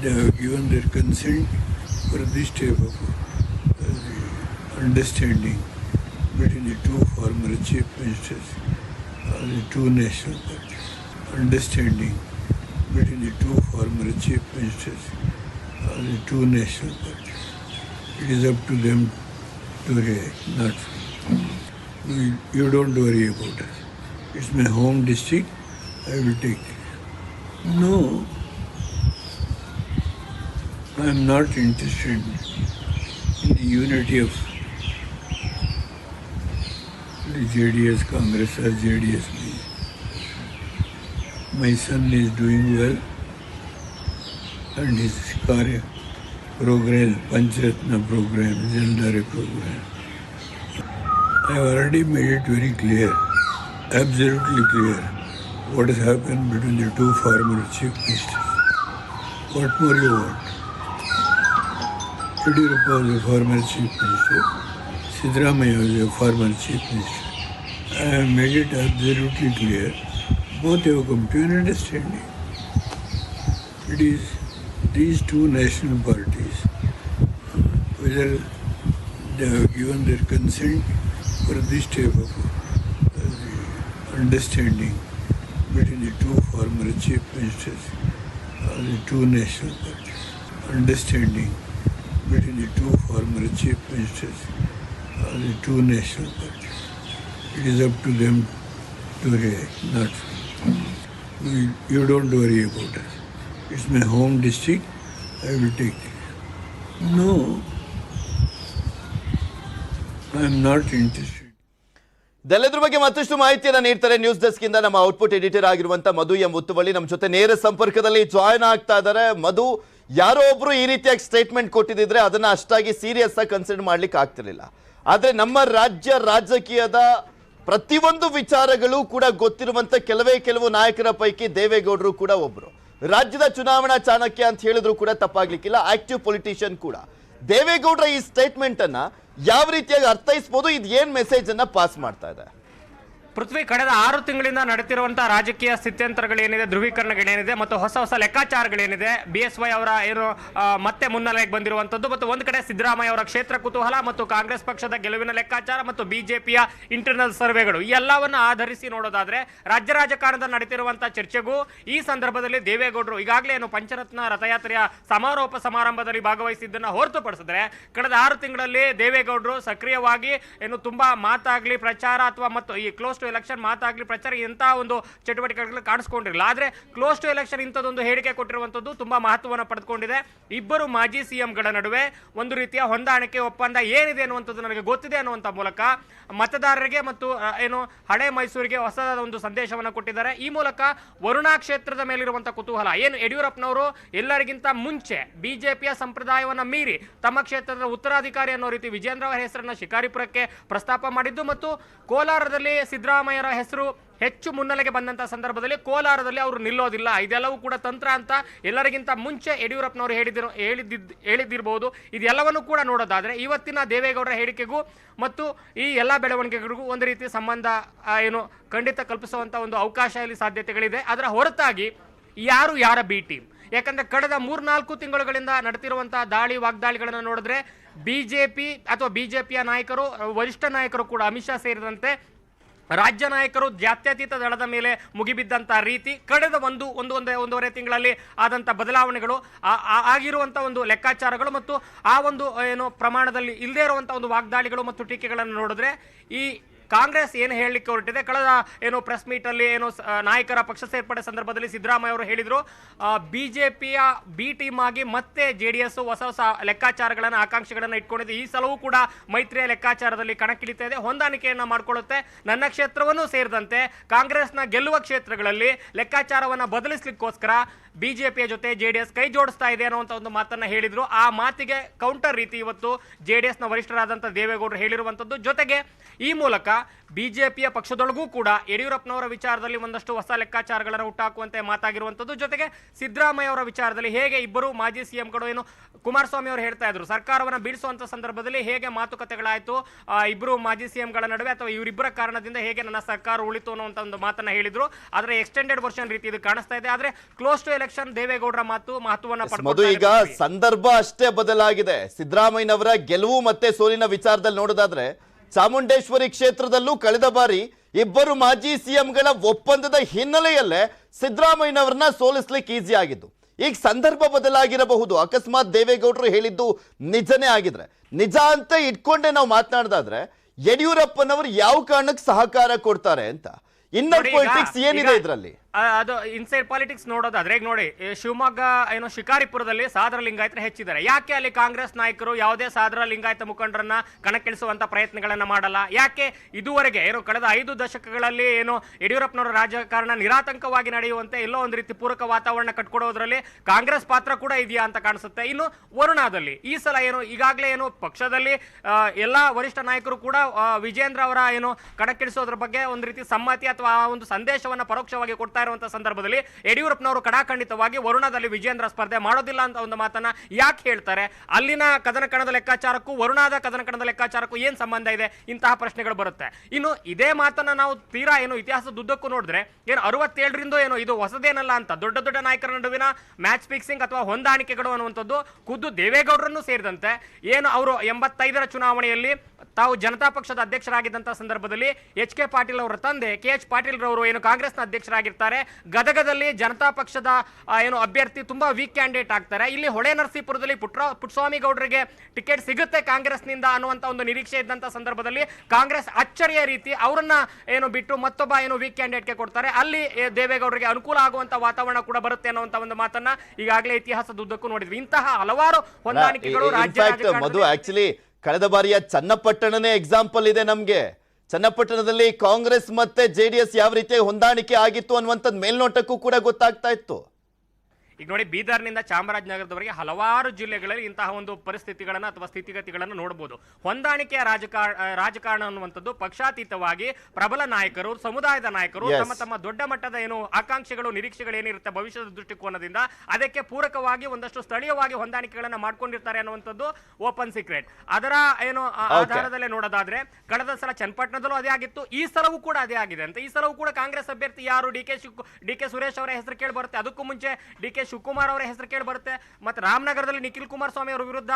they have given their consent for this type of uh, understanding between the two former chief ministers or the two national parties. Understanding between the two former chief ministers or the two national parties. It is up to them to react, not you, you don't worry about it. It's my home district, I will take it. No, I am not interested in the unity of the JDS Congress or JDS. My son is doing well and his Karya program, Panchratna program, Jaldari program. I have already made it very clear, absolutely clear, what has happened between the two former chief ministers. What more you want? Yadurappa was a former chief minister. Sidramaya was a former chief minister. I have made it absolutely clear. Both have come to an understanding. It is these two national they have given their consent for this type of uh, understanding between the two former chief ministers the two national parties. Understanding between the two former chief ministers the two national parties. It is up to them to react, not you, you don't worry about it. It's my home district, I will take it. No, Interested. ಇದೆಲ್ಲದ್ರ ಬಗ್ಗೆ ಮತ್ತಷ್ಟು ಮಾಹಿತಿಯನ್ನು ನೀಡ್ತಾರೆ news desk ಇಂದ ನಮ್ಮ output editor ಆಗಿರುವಂತಹ ಮಧು M ಮುತ್ತುವಳ್ಳಿ ನಮ್ಮ ಜೊತೆ ನೇರ ಸಂಪರ್ಕದಲ್ಲಿ ಜಾಯ್ನ್ ಆಗ್ತಾ ಇದ್ದಾರೆ. ಮಧು, ಯಾರೋ ಒಬ್ರು ಈ ರೀತಿಯಾಗಿ ಸ್ಟೇಟ್ಮೆಂಟ್ ಕೊಟ್ಟಿದ್ರೆ ಅದನ್ನ ಅಷ್ಟಾಗಿ ಸೀರಿಯಸ್ ಆಗಿ ಕನ್ಸಿಡರ್ ಮಾಡ್ಲಿಕ್ಕೆ ಆಗ್ತಿರ್ಲಿಲ್ಲ. ಆದ್ರೆ ನಮ್ಮ ರಾಜ್ಯ ರಾಜಕೀಯದ ಪ್ರತಿಯೊಂದು ವಿಚಾರಗಳು ಕೂಡ ಗೊತ್ತಿರುವಂತ ಕೆಲವೇ ಕೆಲವು ನಾಯಕರ ಪೈಕಿ ದೇವೇಗೌಡರು ಕೂಡ ಒಬ್ರು. ರಾಜ್ಯದ ಚುನಾವಣಾ ಚಾಣಕ್ಯ ಅಂತ ಹೇಳಿದ್ರು ಕೂಡ ತಪ್ಪಾಗ್ಲಿಕ್ಕಿಲ್ಲ. ಆಕ್ಟಿವ್ ಪೊಲಿಟಿಷಿಯನ್ ಕೂಡ. ದೇವೇಗೌಡರ ಈ ಸ್ಟೇಟ್ಮೆಂಟ್ ಅನ್ನ ಯಾವ ರೀತಿಯಾಗಿ ಅರ್ಥೈಸ್ಬೋದು ಇದು ಏನು ಮೆಸೇಜ್ ಅನ್ನ ಪಾಸ್ ಮಾಡ್ತಾ ಇದೆ? ಪೃಥ್ವಿ ಕಳೆದ ಆರು ತಿಂಗಳಿಂದ ನಡೆತಿರುವಂತಹ ರಾಜಕೀಯ ಸ್ಥಿತ್ಯಂತರಗಳೇನಿದೆ, ಧ್ರುವೀಕರಣಗಳೇನಿದೆ ಮತ್ತು ಹೊಸ ಹೊಸ ಲೆಕ್ಕಾಚಾರಗಳೇನಿದೆ ಬಿ ಎಸ್ ವೈ ಅವರ ಏನು ಮತ್ತೆ ಮುನ್ನೆಲೆಗೆ ಬಂದಿರುವಂಥದ್ದು ಮತ್ತು ಒಂದು ಕಡೆ ಸಿದ್ದರಾಮಯ್ಯ ಅವರ ಕ್ಷೇತ್ರ ಕುತೂಹಲ ಮತ್ತು ಕಾಂಗ್ರೆಸ್ ಪಕ್ಷದ ಗೆಲುವಿನ ಲೆಕ್ಕಾಚಾರ ಮತ್ತು ಬಿಜೆಪಿಯ ಇಂಟರ್ನಲ್ ಸರ್ವೆಗಳು ಈ ಎಲ್ಲವನ್ನು ಆಧರಿಸಿ ನೋಡೋದಾದ್ರೆ ರಾಜ್ಯ ರಾಜಕಾರಣದ ನಡೆತಿರುವಂತಹ ಚರ್ಚೆಗೂ ಈ ಸಂದರ್ಭದಲ್ಲಿ ದೇವೇಗೌಡರು ಈಗಾಗಲೇ ಏನು ಪಂಚರತ್ನ ರಥಯಾತ್ರೆಯ ಸಮಾರೋಪ ಸಮಾರಂಭದಲ್ಲಿ ಭಾಗವಹಿಸಿದ್ದನ್ನು ಹೊರತುಪಡಿಸಿದ್ರೆ ಕಳೆದ ಆರು ತಿಂಗಳಲ್ಲಿ ದೇವೇಗೌಡರು ಸಕ್ರಿಯವಾಗಿ ಏನು ತುಂಬಾ ಮಾತಾಗಲಿ ಪ್ರಚಾರ ಅಥವಾ ಮತ್ತು ಈ ಕ್ಲೋಸ್ ಟು ಎಲೆಕ್ಷನ್ ಮಾತಾಗಲಿ, ಪ್ರಚಾರ ಇಂತಹ ಒಂದು ಚಟುವಟಿಕೆಗಳು ಕಾಣಿಸ್ಕೊಂಡಿರಲಿಲ್ಲ. ಆದ್ರೆ ಕ್ಲೋಸ್ ಟು ಎಲೆಕ್ಷನ್ ಇಂಥದ್ದೊಂದು ಹೇಳಿಕೆ ಕೊಟ್ಟಿರುವಂಥದ್ದು ತುಂಬಾ ಮಹತ್ವವನ್ನು ಪಡೆದುಕೊಂಡಿದೆ. ಇಬ್ಬರು ಮಾಜಿ ಸಿಎಂಗಳ ನಡುವೆ ಒಂದು ರೀತಿಯ ಹೊಂದಾಣಿಕೆ, ಒಪ್ಪಂದ ಏನಿದೆ ಅನ್ನುವಂಥದ್ದು ನನಗೆ ಗೊತ್ತಿದೆ ಅನ್ನುವಂಥ ಮೂಲಕ ಮತದಾರರಿಗೆ ಮತ್ತು ಏನು ಹಳೆ ಮೈಸೂರಿಗೆ ಹೊಸದಾದ ಒಂದು ಸಂದೇಶವನ್ನು ಕೊಟ್ಟಿದ್ದಾರೆ. ಈ ಮೂಲಕ ವರುಣಾ ಕ್ಷೇತ್ರದ ಮೇಲಿರುವಂಥ ಕುತೂಹಲ. ಏನು ಯಡಿಯೂರಪ್ಪನವರು ಎಲ್ಲರಿಗಿಂತ ಮುಂಚೆ ಬಿಜೆಪಿಯ ಸಂಪ್ರದಾಯವನ್ನು ಮೀರಿ ತಮ್ಮ ಕ್ಷೇತ್ರದ ಉತ್ತರಾಧಿಕಾರಿ ಅನ್ನೋ ರೀತಿ ವಿಜೇಂದ್ರ ಅವರ ಹೆಸರನ್ನ ಶಿಕಾರಿಪುರಕ್ಕೆ ಪ್ರಸ್ತಾಪ ಮಾಡಿದ್ದು ಮತ್ತು ಕೋಲಾರದಲ್ಲಿ ಸಿದ್ದರಾಮಯ್ಯರ ಹೆಸರು ಹೆಚ್ಚು ಮುನ್ನೆಲೆಗೆ ಬಂದಂಥ ಸಂದರ್ಭದಲ್ಲಿ ಕೋಲಾರದಲ್ಲಿ ಅವರು ನಿಲ್ಲೋದಿಲ್ಲ. ಇದೆಲ್ಲವೂ ಕೂಡ ತಂತ್ರ ಅಂತ ಎಲ್ಲರಿಗಿಂತ ಮುಂಚೆ ಯಡಿಯೂರಪ್ಪನವರು ಹೇಳಿದಿರೋ ಹೇಳಿದ್ದಿದ್ದು ಹೇಳಿದ್ದಿರ್ಬೋದು. ಇದೆಲ್ಲವನ್ನು ಕೂಡ ನೋಡೋದಾದ್ರೆ ಇವತ್ತಿನ ದೇವೇಗೌಡರ ಹೇಳಿಕೆಗೂ ಮತ್ತು ಈ ಎಲ್ಲ ಬೆಳವಣಿಗೆಗಳಿಗೂ ಒಂದು ರೀತಿ ಸಂಬಂಧ ಏನು ಖಂಡಿತ ಕಲ್ಪಿಸುವಂಥ ಒಂದು ಅವಕಾಶ ಇಲ್ಲಿ ಸಾಧ್ಯತೆಗಳಿದೆ. ಅದರ ಹೊರತಾಗಿ ಯಾರು ಯಾರ ಬಿ ಟೀಮ್? ಯಾಕಂದ್ರೆ ಕಳೆದ ಮೂರ್ನಾಲ್ಕು ತಿಂಗಳುಗಳಿಂದ ನಡೆದಿರುವಂಥ ದಾಳಿ ವಾಗ್ದಾಳಿಗಳನ್ನು ನೋಡಿದ್ರೆ ಬಿಜೆಪಿ ಅಥವಾ ಬಿಜೆಪಿಯ ನಾಯಕರು, ವರಿಷ್ಠ ನಾಯಕರು ಕೂಡ ಅಮಿತ್ ಶಾ ಸೇರಿದಂತೆ ರಾಜ್ಯ ನಾಯಕರು ಜಾತ್ಯತೀತ ದಳದ ಮೇಲೆ ಮುಗಿಬಿದ್ದಂಥ ರೀತಿ ಕಳೆದ ಒಂದು ಒಂದು, ಒಂದೇ, ಒಂದೂವರೆ ತಿಂಗಳಲ್ಲಿ ಆದಂಥ ಬದಲಾವಣೆಗಳು, ಆ- ಆ- ಆಗಿರುವಂತ ಒಂದು ಲೆಕ್ಕಾಚಾರಗಳು ಮತ್ತು ಆ ಒಂದು, ಏನು, ಪ್ರಮಾಣದಲ್ಲಿ ಇಲ್ಲದೇ ಇರುವಂಥ ಒಂದು ವಾಗ್ದಾಳಿಗಳು ಮತ್ತು ಟೀಕೆಗಳನ್ನು ನೋಡಿದ್ರೆ ಈ ಕಾಂಗ್ರೆಸ್ ಏನು ಹೇಳಲಿಕ್ಕೆ ಹೊರಟಿದೆ? ಕಳೆದ ಏನು ಪ್ರೆಸ್ ಮೀಟ್ ಅಲ್ಲಿ ಏನು ನಾಯಕರ ಪಕ್ಷ ಸೇರ್ಪಡೆ ಸಂದರ್ಭದಲ್ಲಿ ಸಿದ್ದರಾಮಯ್ಯ ಅವರು ಹೇಳಿದ್ರು ಬಿಜೆಪಿಯ ಬಿ ಟೀಮ್ ಆಗಿ ಮತ್ತೆ ಜೆ ಡಿ ಎಸ್ ಹೊಸ ಹೊಸ ಲೆಕ್ಕಾಚಾರಗಳನ್ನು, ಆಕಾಂಕ್ಷೆಗಳನ್ನು ಇಟ್ಕೊಂಡಿದೆ. ಈ ಸಲವೂ ಕೂಡ ಮೈತ್ರಿಯ ಲೆಕ್ಕಾಚಾರದಲ್ಲಿ ಕಣಕ್ಕಿಳಿತಾ ಇದೆ. ಹೊಂದಾಣಿಕೆಯನ್ನು ಮಾಡಿಕೊಳ್ಳುತ್ತೆ. ನನ್ನ ಕ್ಷೇತ್ರವನ್ನು ಸೇರಿದಂತೆ ಕಾಂಗ್ರೆಸ್ನ ಗೆಲ್ಲುವ ಕ್ಷೇತ್ರಗಳಲ್ಲಿ ಲೆಕ್ಕಾಚಾರವನ್ನು ಬದಲಿಸಲಿಕ್ಕೋಸ್ಕರ ಬಿಜೆಪಿಯ ಜೊತೆ ಜೆ ಡಿ ಎಸ್ ಕೈ ಜೋಡಿಸ್ತಾ ಇದೆ ಅನ್ನುವಂಥ ಒಂದು ಮಾತನ್ನು ಹೇಳಿದರು. ಆ ಮಾತಿಗೆ ಕೌಂಟರ್ ರೀತಿ ಇವತ್ತು ಜೆ ಡಿ ಎಸ್ನ ವರಿಷ್ಠರಾದಂಥ ದೇವೇಗೌಡರು ಹೇಳಿರುವಂಥದ್ದು ಜೊತೆಗೆ ಈ ಮೂಲಕ ಬಿಜೆಪಿಯ ಪಕ್ಷದೊಳಗೂ ಕೂಡ ಯಡಿಯೂರಪ್ಪನವರ ವಿಚಾರದಲ್ಲಿ ಒಂದಷ್ಟು ಹೊಸ ಲೆಕ್ಕಾಚಾರಗಳನ್ನು ಹುಟ್ಟಾಕುವಂತೆ ಮಾತಾಗಿರುವಂಥದ್ದು ಜೊತೆಗೆ ಸಿದ್ದರಾಮಯ್ಯ ಅವರ ವಿಚಾರದಲ್ಲಿ ಹೇಗೆ ಇಬ್ಬರು ಮಾಜಿ ಸಿಎಂಗಳು ಏನು ಕುಮಾರಸ್ವಾಮಿ ಅವರು ಹೇಳ್ತಾ ಇದ್ರು ಸರ್ಕಾರವನ್ನು ಬೀಳಿಸುವಂಥ ಸಂದರ್ಭದಲ್ಲಿ ಹೇಗೆ ಮಾತುಕತೆಗಳಾಯಿತು ಇಬ್ಬರು ಮಾಜಿ ಸಿಎಂಗಳ ನಡುವೆ ಅಥವಾ ಇವರಿಬ್ಬರ ಕಾರಣದಿಂದ ಹೇಗೆ ನನ್ನ ಸರ್ಕಾರ ಉಳಿತು ಅನ್ನುವಂಥ ಒಂದು ಮಾತನ್ನ ಹೇಳಿದ್ರು. ಆದ್ರೆ ಎಕ್ಸ್ಟೆಂಡೆಡ್ ವರ್ಷನ್ ರೀತಿ ಇದು ಕಾಣಿಸ್ತಾ ಇದೆ. ಆದ್ರೆ ಕ್ಲೋಸ್ ಟು ಎಲೆಕ್ಷನ್ ದೇವೇಗೌಡರ ಮಾತು ಮಹತ್ವವನ್ನು ಈಗ ಸಂದರ್ಭ ಅಷ್ಟೇ ಬದಲಾಗಿದೆ. ಸಿದ್ದರಾಮಯ್ಯನವರ ಗೆಲುವು ಮತ್ತೆ ಸೋಲಿನ ವಿಚಾರದಲ್ಲಿ ನೋಡೋದಾದ್ರೆ ಚಾಮುಂಡೇಶ್ವರಿ ಕ್ಷೇತ್ರದಲ್ಲೂ ಕಳೆದ ಬಾರಿ ಇಬ್ಬರು ಮಾಜಿ ಸಿಎಂಗಳ ಒಪ್ಪಂದದ ಹಿನ್ನೆಲೆಯಲ್ಲೇ ಸಿದ್ದರಾಮಯ್ಯನವರನ್ನ ಸೋಲಿಸ್ಲಿಕ್ಕೆ ಈಸಿ ಆಗಿದ್ದು. ಈಗ ಸಂದರ್ಭ ಬದಲಾಗಿರಬಹುದು. ಅಕಸ್ಮಾತ್ ದೇವೇಗೌಡರು ಹೇಳಿದ್ದು ನಿಜನೇ ಆಗಿದ್ರೆ. ನಿಜ ಅಂತ ಇಟ್ಕೊಂಡೆ ನಾವು ಮಾತನಾಡದಾದ್ರೆ ಯಡಿಯೂರಪ್ಪನವರು ಯಾವ ಕಾರಣಕ್ಕೆ ಸಹಕಾರ ಕೊಡ್ತಾರೆ ಅಂತ. ಇನ್ನರ್ ಪೊಲಿಟಿಕ್ಸ್ ಏನಿದೆ ಇದರಲ್ಲಿ? ಅದು ಇನ್ಸೈಡ್ ಪಾಲಿಟಿಕ್ಸ್ ನೋಡೋದಾದ್ರೆ ಈಗ ನೋಡಿ ಶಿವಮೊಗ್ಗ, ಏನೋ ಶಿಕಾರಿಪುರದಲ್ಲಿ ಸಾದರ ಲಿಂಗಾಯತರು ಹೆಚ್ಚಿದ್ದಾರೆ. ಯಾಕೆ ಅಲ್ಲಿ ಕಾಂಗ್ರೆಸ್ ನಾಯಕರು ಯಾವುದೇ ಸಾದರ ಲಿಂಗಾಯತ ಮುಖಂಡರನ್ನ ಕಣಕ್ಕಿಳಿಸುವಂತ ಪ್ರಯತ್ನಗಳನ್ನ ಮಾಡಲ್ಲ? ಯಾಕೆ ಇದುವರೆಗೆ, ಏನು ಕಳೆದ ಐದು ದಶಕಗಳಲ್ಲಿ, ಏನು ಯಡಿಯೂರಪ್ಪನವರ ರಾಜಕಾರಣ ನಿರಾತಂಕವಾಗಿ ನಡೆಯುವಂತೆ ಎಲ್ಲೋ ಒಂದು ರೀತಿ ಪೂರಕ ವಾತಾವರಣ ಕಟ್ಕೊಡೋದ್ರಲ್ಲಿ ಕಾಂಗ್ರೆಸ್ ಪಾತ್ರ ಕೂಡ ಇದೆಯಾ ಅಂತ ಕಾಣಿಸುತ್ತೆ. ಇನ್ನು ವರುಣಾದಲ್ಲಿ, ಈ ಸಲ ಏನು, ಈಗಾಗಲೇ ಏನು ಪಕ್ಷದಲ್ಲಿ ಎಲ್ಲ ವರಿಷ್ಠ ನಾಯಕರು ಕೂಡ ವಿಜೇಂದ್ರ ಅವರ, ಏನು ಕಣಕ್ಕಿಳಿಸೋದ್ರ ಬಗ್ಗೆ ಒಂದು ರೀತಿ ಸಮ್ಮತಿ ಅಥವಾ ಒಂದು ಸಂದೇಶವನ್ನ ಪರೋಕ್ಷವಾಗಿ ಕೊಡ್ತಾ ಇರುವಂತಹ ಸಂದರ್ಭದಲ್ಲಿ ಯಡಿಯೂರಪ್ಪನವರು ಕಡಾಖಂಡಿತವಾಗಿ ವರುಣದಲ್ಲಿ ವಿಜೇಂದ್ರ ಸ್ಪರ್ಧೆ ಮಾಡೋದಿಲ್ಲ ಅಂತ ಒಂದು ಮಾತನ್ನ ಯಾಕೆ ಹೇಳ್ತಾರೆ? ಅಲ್ಲಿನ ಕದನ ಕಣದ ಲೆಕ್ಕಾಚಾರಕ್ಕೂ ವರುಣಾದ ಕದನ ಕಣದ ಲೆಕ್ಕಾಚಾರಕ್ಕೂ ಏನ್ ಸಂಬಂಧ ಇದೆ? ಇಂತಹ ಪ್ರಶ್ನೆಗಳು ಬರುತ್ತೆ. ಇನ್ನು ಇದೇ ಮಾತನ್ನ ನಾವು ತೀರಾ ಏನು ಇತಿಹಾಸದುದ್ದಕ್ಕೂ ನೋಡಿದ್ರೆ ಏನು ಅರವತ್ತೇಳರಿಂದ ಏನು ಇದು ಹೊಸದೇನಲ್ಲ ಅಂತ ದೊಡ್ಡ ದೊಡ್ಡ ನಾಯಕರ ನಡುವಿನ ಮ್ಯಾಚ್ ಫಿಕ್ಸಿಂಗ್ ಅಥವಾ ಹೊಂದಾಣಿಕೆಗಳು ಅನ್ನುವಂಥದ್ದು ಖುದ್ದು ದೇವೇಗೌಡರನ್ನು ಸೇರಿದಂತೆ ಏನು ಅವರು ಎಂಬತ್ತೈದರ ಚುನಾವಣೆಯಲ್ಲಿ ತಾವು ಜನತಾ ಪಕ್ಷದ ಅಧ್ಯಕ್ಷರಾಗಿದ್ದಂತಹ ಸಂದರ್ಭದಲ್ಲಿ ಎಚ್ ಕೆ ಪಾಟೀಲ್ ಅವರ ತಂದೆ ಕೆ ಎಚ್ ಪಾಟೀಲ್ ರವರು ಏನು ಕಾಂಗ್ರೆಸ್ನ ಅಧ್ಯಕ್ಷರಾಗಿರ್ತಾರೆ ಗದಗದಲ್ಲಿ ಜನತಾ ಪಕ್ಷದ ಏನು ಅಭ್ಯರ್ಥಿ ತುಂಬಾ ವೀಕ್ ಕ್ಯಾಂಡಿಡೇಟ್ ಆಗ್ತಾರೆ. ಇಲ್ಲಿ ಹೊಳೆ ನರಸೀಪುರದಲ್ಲಿ ಪುಟ್ರ ಪುಟ್ಸ್ವಾಮಿ ಗೌಡರಿಗೆ ಟಿಕೆಟ್ ಸಿಗುತ್ತೆ ಕಾಂಗ್ರೆಸ್ನಿಂದ ಅನ್ನುವಂತ ಒಂದು ನಿರೀಕ್ಷೆ ಇದ್ದಂತ ಸಂದರ್ಭದಲ್ಲಿ ಕಾಂಗ್ರೆಸ್ ಅಚ್ಚರಿಯ ರೀತಿ ಅವರನ್ನ ಏನು ಬಿಟ್ಟು ಮತ್ತೊಬ್ಬ ಏನು ವೀಕ್ ಕ್ಯಾಂಡಿಡೇಟ್ಗೆ ಕೊಡ್ತಾರೆ. ಅಲ್ಲಿ ದೇವೇಗೌಡರಿಗೆ ಅನುಕೂಲ ಆಗುವಂತ ವಾತಾವರಣ ಕೂಡ ಬರುತ್ತೆ ಅನ್ನುವಂತ ಒಂದು ಮಾತನ್ನ ಈಗಾಗಲೇ ಇತಿಹಾಸದ ಉದ್ದಕ್ಕೂ ನೋಡಿದ್ವಿ. ಇಂತಹ ಹಲವಾರು ಹೊಂದಾಣಿಕೆಗಳು ರಾಜ್ಯ ಮಧು ಆಕ್ಚುಲಿ ಕಳೆದ ಬಾರಿಯ ಚನ್ನಪಟ್ಟಣನೇ ಎಕ್ಸಾಂಪಲ್ ಇದೆ ನಮ್ಗೆ. ಚನ್ನಪಟ್ಟಣದಲ್ಲಿ ಕಾಂಗ್ರೆಸ್ ಮತ್ತೆ ಜೆಡಿಎಸ್ ಯಾವ ರೀತಿ ಹೊಂದಾಣಿಕೆ ಆಗಿತ್ತು ಅನ್ನುವಂಥದ್ದು ಮೇಲ್ನೋಟಕ್ಕೂ ಕೂಡ ಗೊತ್ತಾಗ್ತಾ ಇತ್ತು. ಈಗ ನೋಡಿ ಬೀದರ್ನಿಂದ ಚಾಮರಾಜನಗರದವರೆಗೆ ಹಲವಾರು ಜಿಲ್ಲೆಗಳಲ್ಲಿ ಇಂತಹ ಒಂದು ಪರಿಸ್ಥಿತಿಗಳನ್ನು ಅಥವಾ ಸ್ಥಿತಿಗತಿಗಳನ್ನು ನೋಡಬಹುದು ಹೊಂದಾಣಿಕೆಯ ರಾಜಕಾರಣ ರಾಜಕಾರಣ ಅನ್ನುವಂಥದ್ದು ಪಕ್ಷಾತೀತವಾಗಿ ಪ್ರಬಲ ನಾಯಕರು ಸಮುದಾಯದ ನಾಯಕರು ತಮ್ಮ ತಮ್ಮ ದೊಡ್ಡ ಮಟ್ಟದ ಏನು ಆಕಾಂಕ್ಷೆಗಳು ನಿರೀಕ್ಷೆಗಳು ಏನಿರುತ್ತೆ ಭವಿಷ್ಯದ ದೃಷ್ಟಿಕೋನದಿಂದ ಅದಕ್ಕೆ ಪೂರಕವಾಗಿ ಒಂದಷ್ಟು ಸ್ಥಳೀಯವಾಗಿ ಹೊಂದಾಣಿಕೆಗಳನ್ನು ಮಾಡ್ಕೊಂಡಿರ್ತಾರೆ ಅನ್ನುವಂಥದ್ದು ಓಪನ್ ಸೀಕ್ರೆಟ್. ಅದರ ಏನು ಆಧಾರದಲ್ಲೇ ನೋಡೋದಾದ್ರೆ ಕಳೆದ ಸಲ ಚನ್ನಪಟ್ಟಣದಲ್ಲೂ ಅದೇ ಆಗಿತ್ತು. ಈ ಸಲವೂ ಕೂಡ ಅದೇ ಆಗಿದೆ ಅಂತ. ಈ ಸಲವೂ ಕೂಡ ಕಾಂಗ್ರೆಸ್ ಅಭ್ಯರ್ಥಿ ಯಾರು? D K D K Suresh ಅವರ ಹೆಸರು ಕೇಳಿ ಬರುತ್ತೆ. ಅದಕ್ಕೂ ಮುಂಚೆ ಡಿ ಕೆ ಶಿವಕುಮಾರ್ ಅವರ ಹೆಸರು ಕೇಳಿ ಬರುತ್ತೆ, ಮತ್ತೆ ರಾಮನಗರದಲ್ಲಿ ನಿಖಿಲ್ ಕುಮಾರಸ್ವಾಮಿ ಅವರ ವಿರುದ್ಧ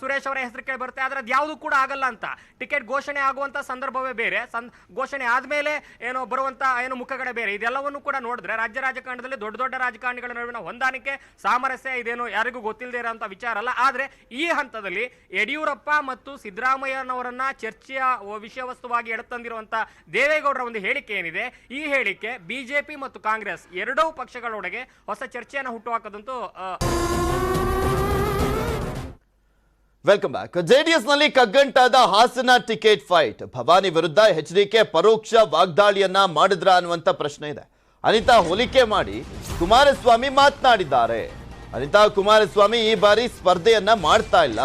ಸುರೇಶ್ ಅವರ ಹೆಸರು ಕೇಳಿ ಬರುತ್ತೆ. ಆದ್ರೆ ಯಾವುದು ಕೂಡ ಆಗಲ್ಲ ಅಂತ. ಟಿಕೆಟ್ ಘೋಷಣೆ ಆಗುವಂತ ಸಂದರ್ಭವೇ ಬೇರೆ. ಸಂ, ಘೋಷಣೆ ಆದ್ಮೇಲೆ ಏನೋ ಬರುವಂತ ಏನು ಮುಖಗಡೆ ಬೇರೆ. ಇದೆಲ್ಲವನ್ನು ಕೂಡ ನೋಡಿದ್ರೆ ರಾಜ್ಯ ರಾಜಕಾರಣದಲ್ಲಿ ದೊಡ್ಡ ದೊಡ್ಡ ರಾಜಕಾರಣಿಗಳ ನಡುವಿನ ಹೊಂದಾಣಿಕೆ, ಸಾಮರಸ್ಯ ಇದೇನು ಯಾರಿಗೂ ಗೊತ್ತಿಲ್ಲದೆ ಇರೋಂಥ ವಿಚಾರ ಅಲ್ಲ. ಆದ್ರೆ ಈ ಹಂತದಲ್ಲಿ ಯಡಿಯೂರಪ್ಪ ಮತ್ತು ಸಿದ್ದರಾಮಯ್ಯನವರನ್ನ ಚರ್ಚೆಯ ವಿಷಯ ವಸ್ತುವಾಗಿ ಎಳೆತಂದಿರುವಂತ ದೇವೇಗೌಡರ ಒಂದು ಹೇಳಿಕೆ ಏನಿದೆ? ಈ ಹೇಳಿಕೆ ಬಿಜೆಪಿ ಮತ್ತು ಕಾಂಗ್ರೆಸ್ ಎರಡೂ ಪಕ್ಷಗಳೊಳಗೆ ಹೊಸ ಚರ್ಚೆಯನ್ನು ಆ, ವೆಲ್ಕಮ್ ಬ್ಯಾಕ್ ಜೆಡಿಎಸ್ನಲ್ಲಿ ಕಗ್ಗಂಟಾದ ಹಾಸನ ಟಿಕೆಟ್ ಫೈಟ್. ಭವಾನಿ ವಿರುದ್ಧ ಎಚ್ ಡಿ ಕೆ ಪರೋಕ್ಷ ವಾಗ್ದಾಳಿಯನ್ನ ಮಾಡಿದ್ರ ಅನ್ನುವಂತ ಪ್ರಶ್ನೆ ಇದೆ. ಅನಿತಾ ಹೋಲಿಕೆ ಮಾಡಿ ಕುಮಾರಸ್ವಾಮಿ ಮಾತನಾಡಿದ್ದಾರೆ. ಅನಿತಾ ಕುಮಾರಸ್ವಾಮಿ ಈ ಬಾರಿ ಸ್ಪರ್ಧೆಯನ್ನ ಮಾಡ್ತಾ ಇಲ್ಲ.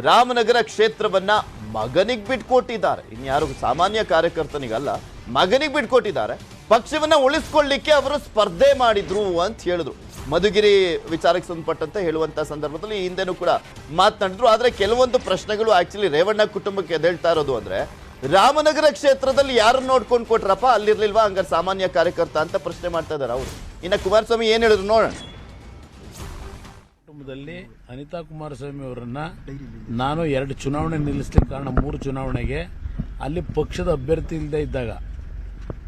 ರಾಮನಗರ ಕ್ಷೇತ್ರವನ್ನ ಮಗನಿಗೆ ಬಿಟ್ಕೊಟ್ಟಿದ್ದಾರೆ. ಇನ್ಯಾರು ಸಾಮಾನ್ಯ ಕಾರ್ಯಕರ್ತನಿಗಲ್ಲ ಮಗನಿಗೆ ಬಿಟ್ಕೊಟ್ಟಿದ್ದಾರೆ. ಪಕ್ಷವನ್ನ ಉಳಿಸ್ಕೊಳ್ಳಿಕ್ಕೆ ಅವರು ಸ್ಪರ್ಧೆ ಮಾಡಿದ್ರು ಅಂತ ಹೇಳಿದ್ರು. ಮಧುಗಿರಿ ವಿಚಾರಕ್ಕೆ ಸಂಬಂಧಪಟ್ಟಂತೆ ಹೇಳುವಂತ ಸಂದರ್ಭದಲ್ಲಿ ಹಿಂದೆನೂ ಕೂಡ ಮಾತನಾಡಿದ್ರು. ಆದ್ರೆ ಕೆಲವೊಂದು ಪ್ರಶ್ನೆಗಳು ಆಕ್ಚುಲಿ ರೇವಣ್ಣ ಕುಟುಂಬಕ್ಕೆ ಎದೇಳ್ತಾ ಇರೋದು ಅಂದ್ರೆ, ರಾಮನಗರ ಕ್ಷೇತ್ರದಲ್ಲಿ ಯಾರು ನೋಡ್ಕೊಂಡು ಕೊಟ್ರಪ್ಪ? ಅಲ್ಲಿರ್ಲಿಲ್ವಾ? ಹಂಗಾರೆ ಸಾಮಾನ್ಯ ಕಾರ್ಯಕರ್ತ ಅಂತ ಪ್ರಶ್ನೆ ಮಾಡ್ತಾ ಇದಾರೆ ಅವರು. ಇನ್ನ ಕುಮಾರಸ್ವಾಮಿ ಏನ್ ಹೇಳಿದ್ರು ನೋಡೋಣ. ಕುಟುಂಬದಲ್ಲಿ ಅನಿತಾ ಕುಮಾರಸ್ವಾಮಿ ಅವರನ್ನ ನಾನು ಎರಡು ಚುನಾವಣೆ ನಿಲ್ಲಿಸ್ಲಿಕ್ಕೆ ಕಾರಣ ಮೂರು ಚುನಾವಣೆಗೆ. ಅಲ್ಲಿ ಪಕ್ಷದ ಅಭ್ಯರ್ಥಿ ಇಲ್ಲದೆ ಇದ್ದಾಗ,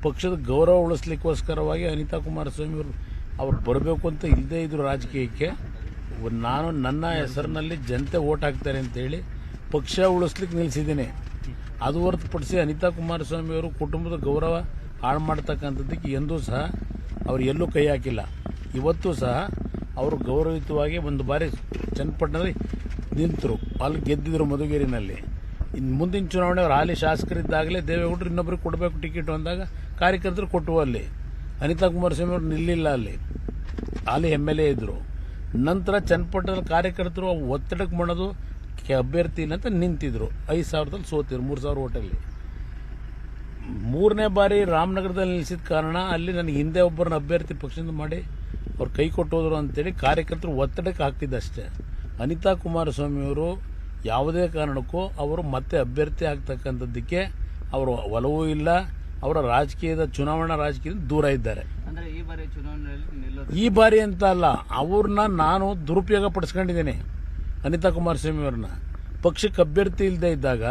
ಪಕ್ಷದ ಗೌರವ ಉಳಿಸ್ಲಿಕ್ಕೋಸ್ಕರವಾಗಿ ಅನಿತಾ ಕುಮಾರಸ್ವಾಮಿ ಅವರು ಅವ್ರು ಬರಬೇಕು ಅಂತ ಇಲ್ಲದೇ ಇದ್ರು ರಾಜಕೀಯಕ್ಕೆ ನಾನು ನನ್ನ ಹೆಸರಿನಲ್ಲಿ ಜನತೆ ಓಟ್ ಹಾಕ್ತಾರೆ ಅಂತೇಳಿ ಪಕ್ಷ ಉಳಿಸ್ಲಿಕ್ಕೆ ನಿಲ್ಲಿಸಿದ್ದೀನಿ ಅದು ಹೊರತುಪಡಿಸಿ ಅನಿತಾ ಕುಮಾರಸ್ವಾಮಿ ಅವರು ಕುಟುಂಬದ ಗೌರವ ಹಾಳು ಮಾಡ್ತಕ್ಕಂಥದ್ದಕ್ಕೆ ಎಂದೂ ಸಹ ಅವರು ಎಲ್ಲೂ ಕೈ ಹಾಕಿಲ್ಲ. ಇವತ್ತು ಸಹ ಅವರು ಗೌರವಯುತವಾಗಿ ಒಂದು ಬಾರಿ ಚನ್ನಪಟ್ಟಣದಲ್ಲಿ ನಿಂತರು. ಅಲ್ಲಿ ಗೆದ್ದಿದ್ರು ಮಧುಗಿರಿನಲ್ಲಿ. ಇನ್ನು ಮುಂದಿನ ಚುನಾವಣೆ ಅವ್ರು ಹಾಲಿ ಶಾಸಕರಿದ್ದಾಗಲೇ ದೇವೇಗೌಡರು ಇನ್ನೊಬ್ರಿಗೆ ಕೊಡಬೇಕು ಟಿಕೆಟ್ ಅಂದಾಗ ಕಾರ್ಯಕರ್ತರು ಕೊಟ್ಟವು ಅಲ್ಲಿ. ಅನಿತಾ ಕುಮಾರಸ್ವಾಮಿ ಅವರು ನಿಲ್ಲಿಲ್ಲ ಅಲ್ಲಿ. ಅಲ್ಲಿ ಎಂ ಎಲ್ ಎ ಇದ್ರು. ನಂತರ ಚನ್ನಪಟ್ಟಣದ ಕಾರ್ಯಕರ್ತರು ಒತ್ತಡಕ್ಕೆ ಮಾಡೋದು ಕೆ- ಅಭ್ಯರ್ಥಿ ಅಂತ ನಿಂತಿದ್ರು. ಐದು ಸಾವಿರದಲ್ಲಿ ಸೋತಿದ್ರು, ಮೂರು ಸಾವಿರ ಓಟಲ್ಲಿ. ಮೂರನೇ ಬಾರಿ ರಾಮನಗರದಲ್ಲಿ ನಿಲ್ಲಿಸಿದ ಕಾರಣ ಅಲ್ಲಿ ನನಗೆ ಹಿಂದೆ ಒಬ್ಬರನ್ನ ಅಭ್ಯರ್ಥಿ ಪಕ್ಷದಿಂದ ಮಾಡಿ ಅವ್ರು ಕೈ ಕೊಟ್ಟೋದ್ರು ಅಂತೇಳಿ ಕಾರ್ಯಕರ್ತರು ಒತ್ತಡಕ್ಕೆ ಹಾಕ್ತಿದ್ದಷ್ಟೇ. ಅನಿತಾ ಕುಮಾರಸ್ವಾಮಿಯವರು ಯಾವುದೇ ಕಾರಣಕ್ಕೂ ಅವರು ಮತ್ತೆ ಅಭ್ಯರ್ಥಿ ಆಗ್ತಕ್ಕಂಥದ್ದಕ್ಕೆ ಅವರು ಒಲವೂ ಇಲ್ಲ ಅವರ ರಾಜಕೀಯದ ಚುನಾವಣಾ ರಾಜಕೀಯದಿಂದ ದೂರ ಇದ್ದಾರೆ. ಈ ಬಾರಿ ಅಂತ ಅಲ್ಲ ಅವ್ರನ್ನ ನಾನು ದುರುಪಯೋಗ ಪಡಿಸ್ಕೊಂಡಿದ್ದೀನಿ ಅನಿತಾ ಕುಮಾರಸ್ವಾಮಿ ಅವ್ರನ್ನ. ಪಕ್ಷಕ್ಕೆ ಅಭ್ಯರ್ಥಿ ಇಲ್ಲದೆ ಇದ್ದಾಗ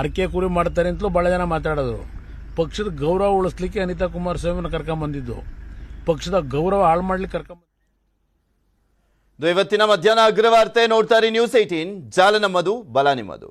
ಅರಕೆ ಕುರಿ ಮಾಡ್ತಾರೆ ಅಂತಲೂ ಭಾಳ ಜನ ಮಾತಾಡೋದು ಪಕ್ಷದ ಗೌರವ ಉಳಿಸ್ಲಿಕ್ಕೆ ಅನಿತಾ ಕುಮಾರಸ್ವಾಮಿನ ಕರ್ಕೊಂಬಂದಿದ್ದು. ಪಕ್ಷದ ಗೌರವ ಹಾಳು ಮಾಡ್ಲಿಕ್ಕೆ ಕರ್ಕೊಂಡು ಇದು ಇವತ್ತಿನ ಮಧ್ಯಾಹ್ನ ಅಗ್ರವಾರ್ತೆ ನೋಡ್ತಾರೆ ನ್ಯೂಸ್ ಏಟೀನ್ ಜಾಲ ನಮ್ಮದು ಬಲ ನಿಮ್ಮದು.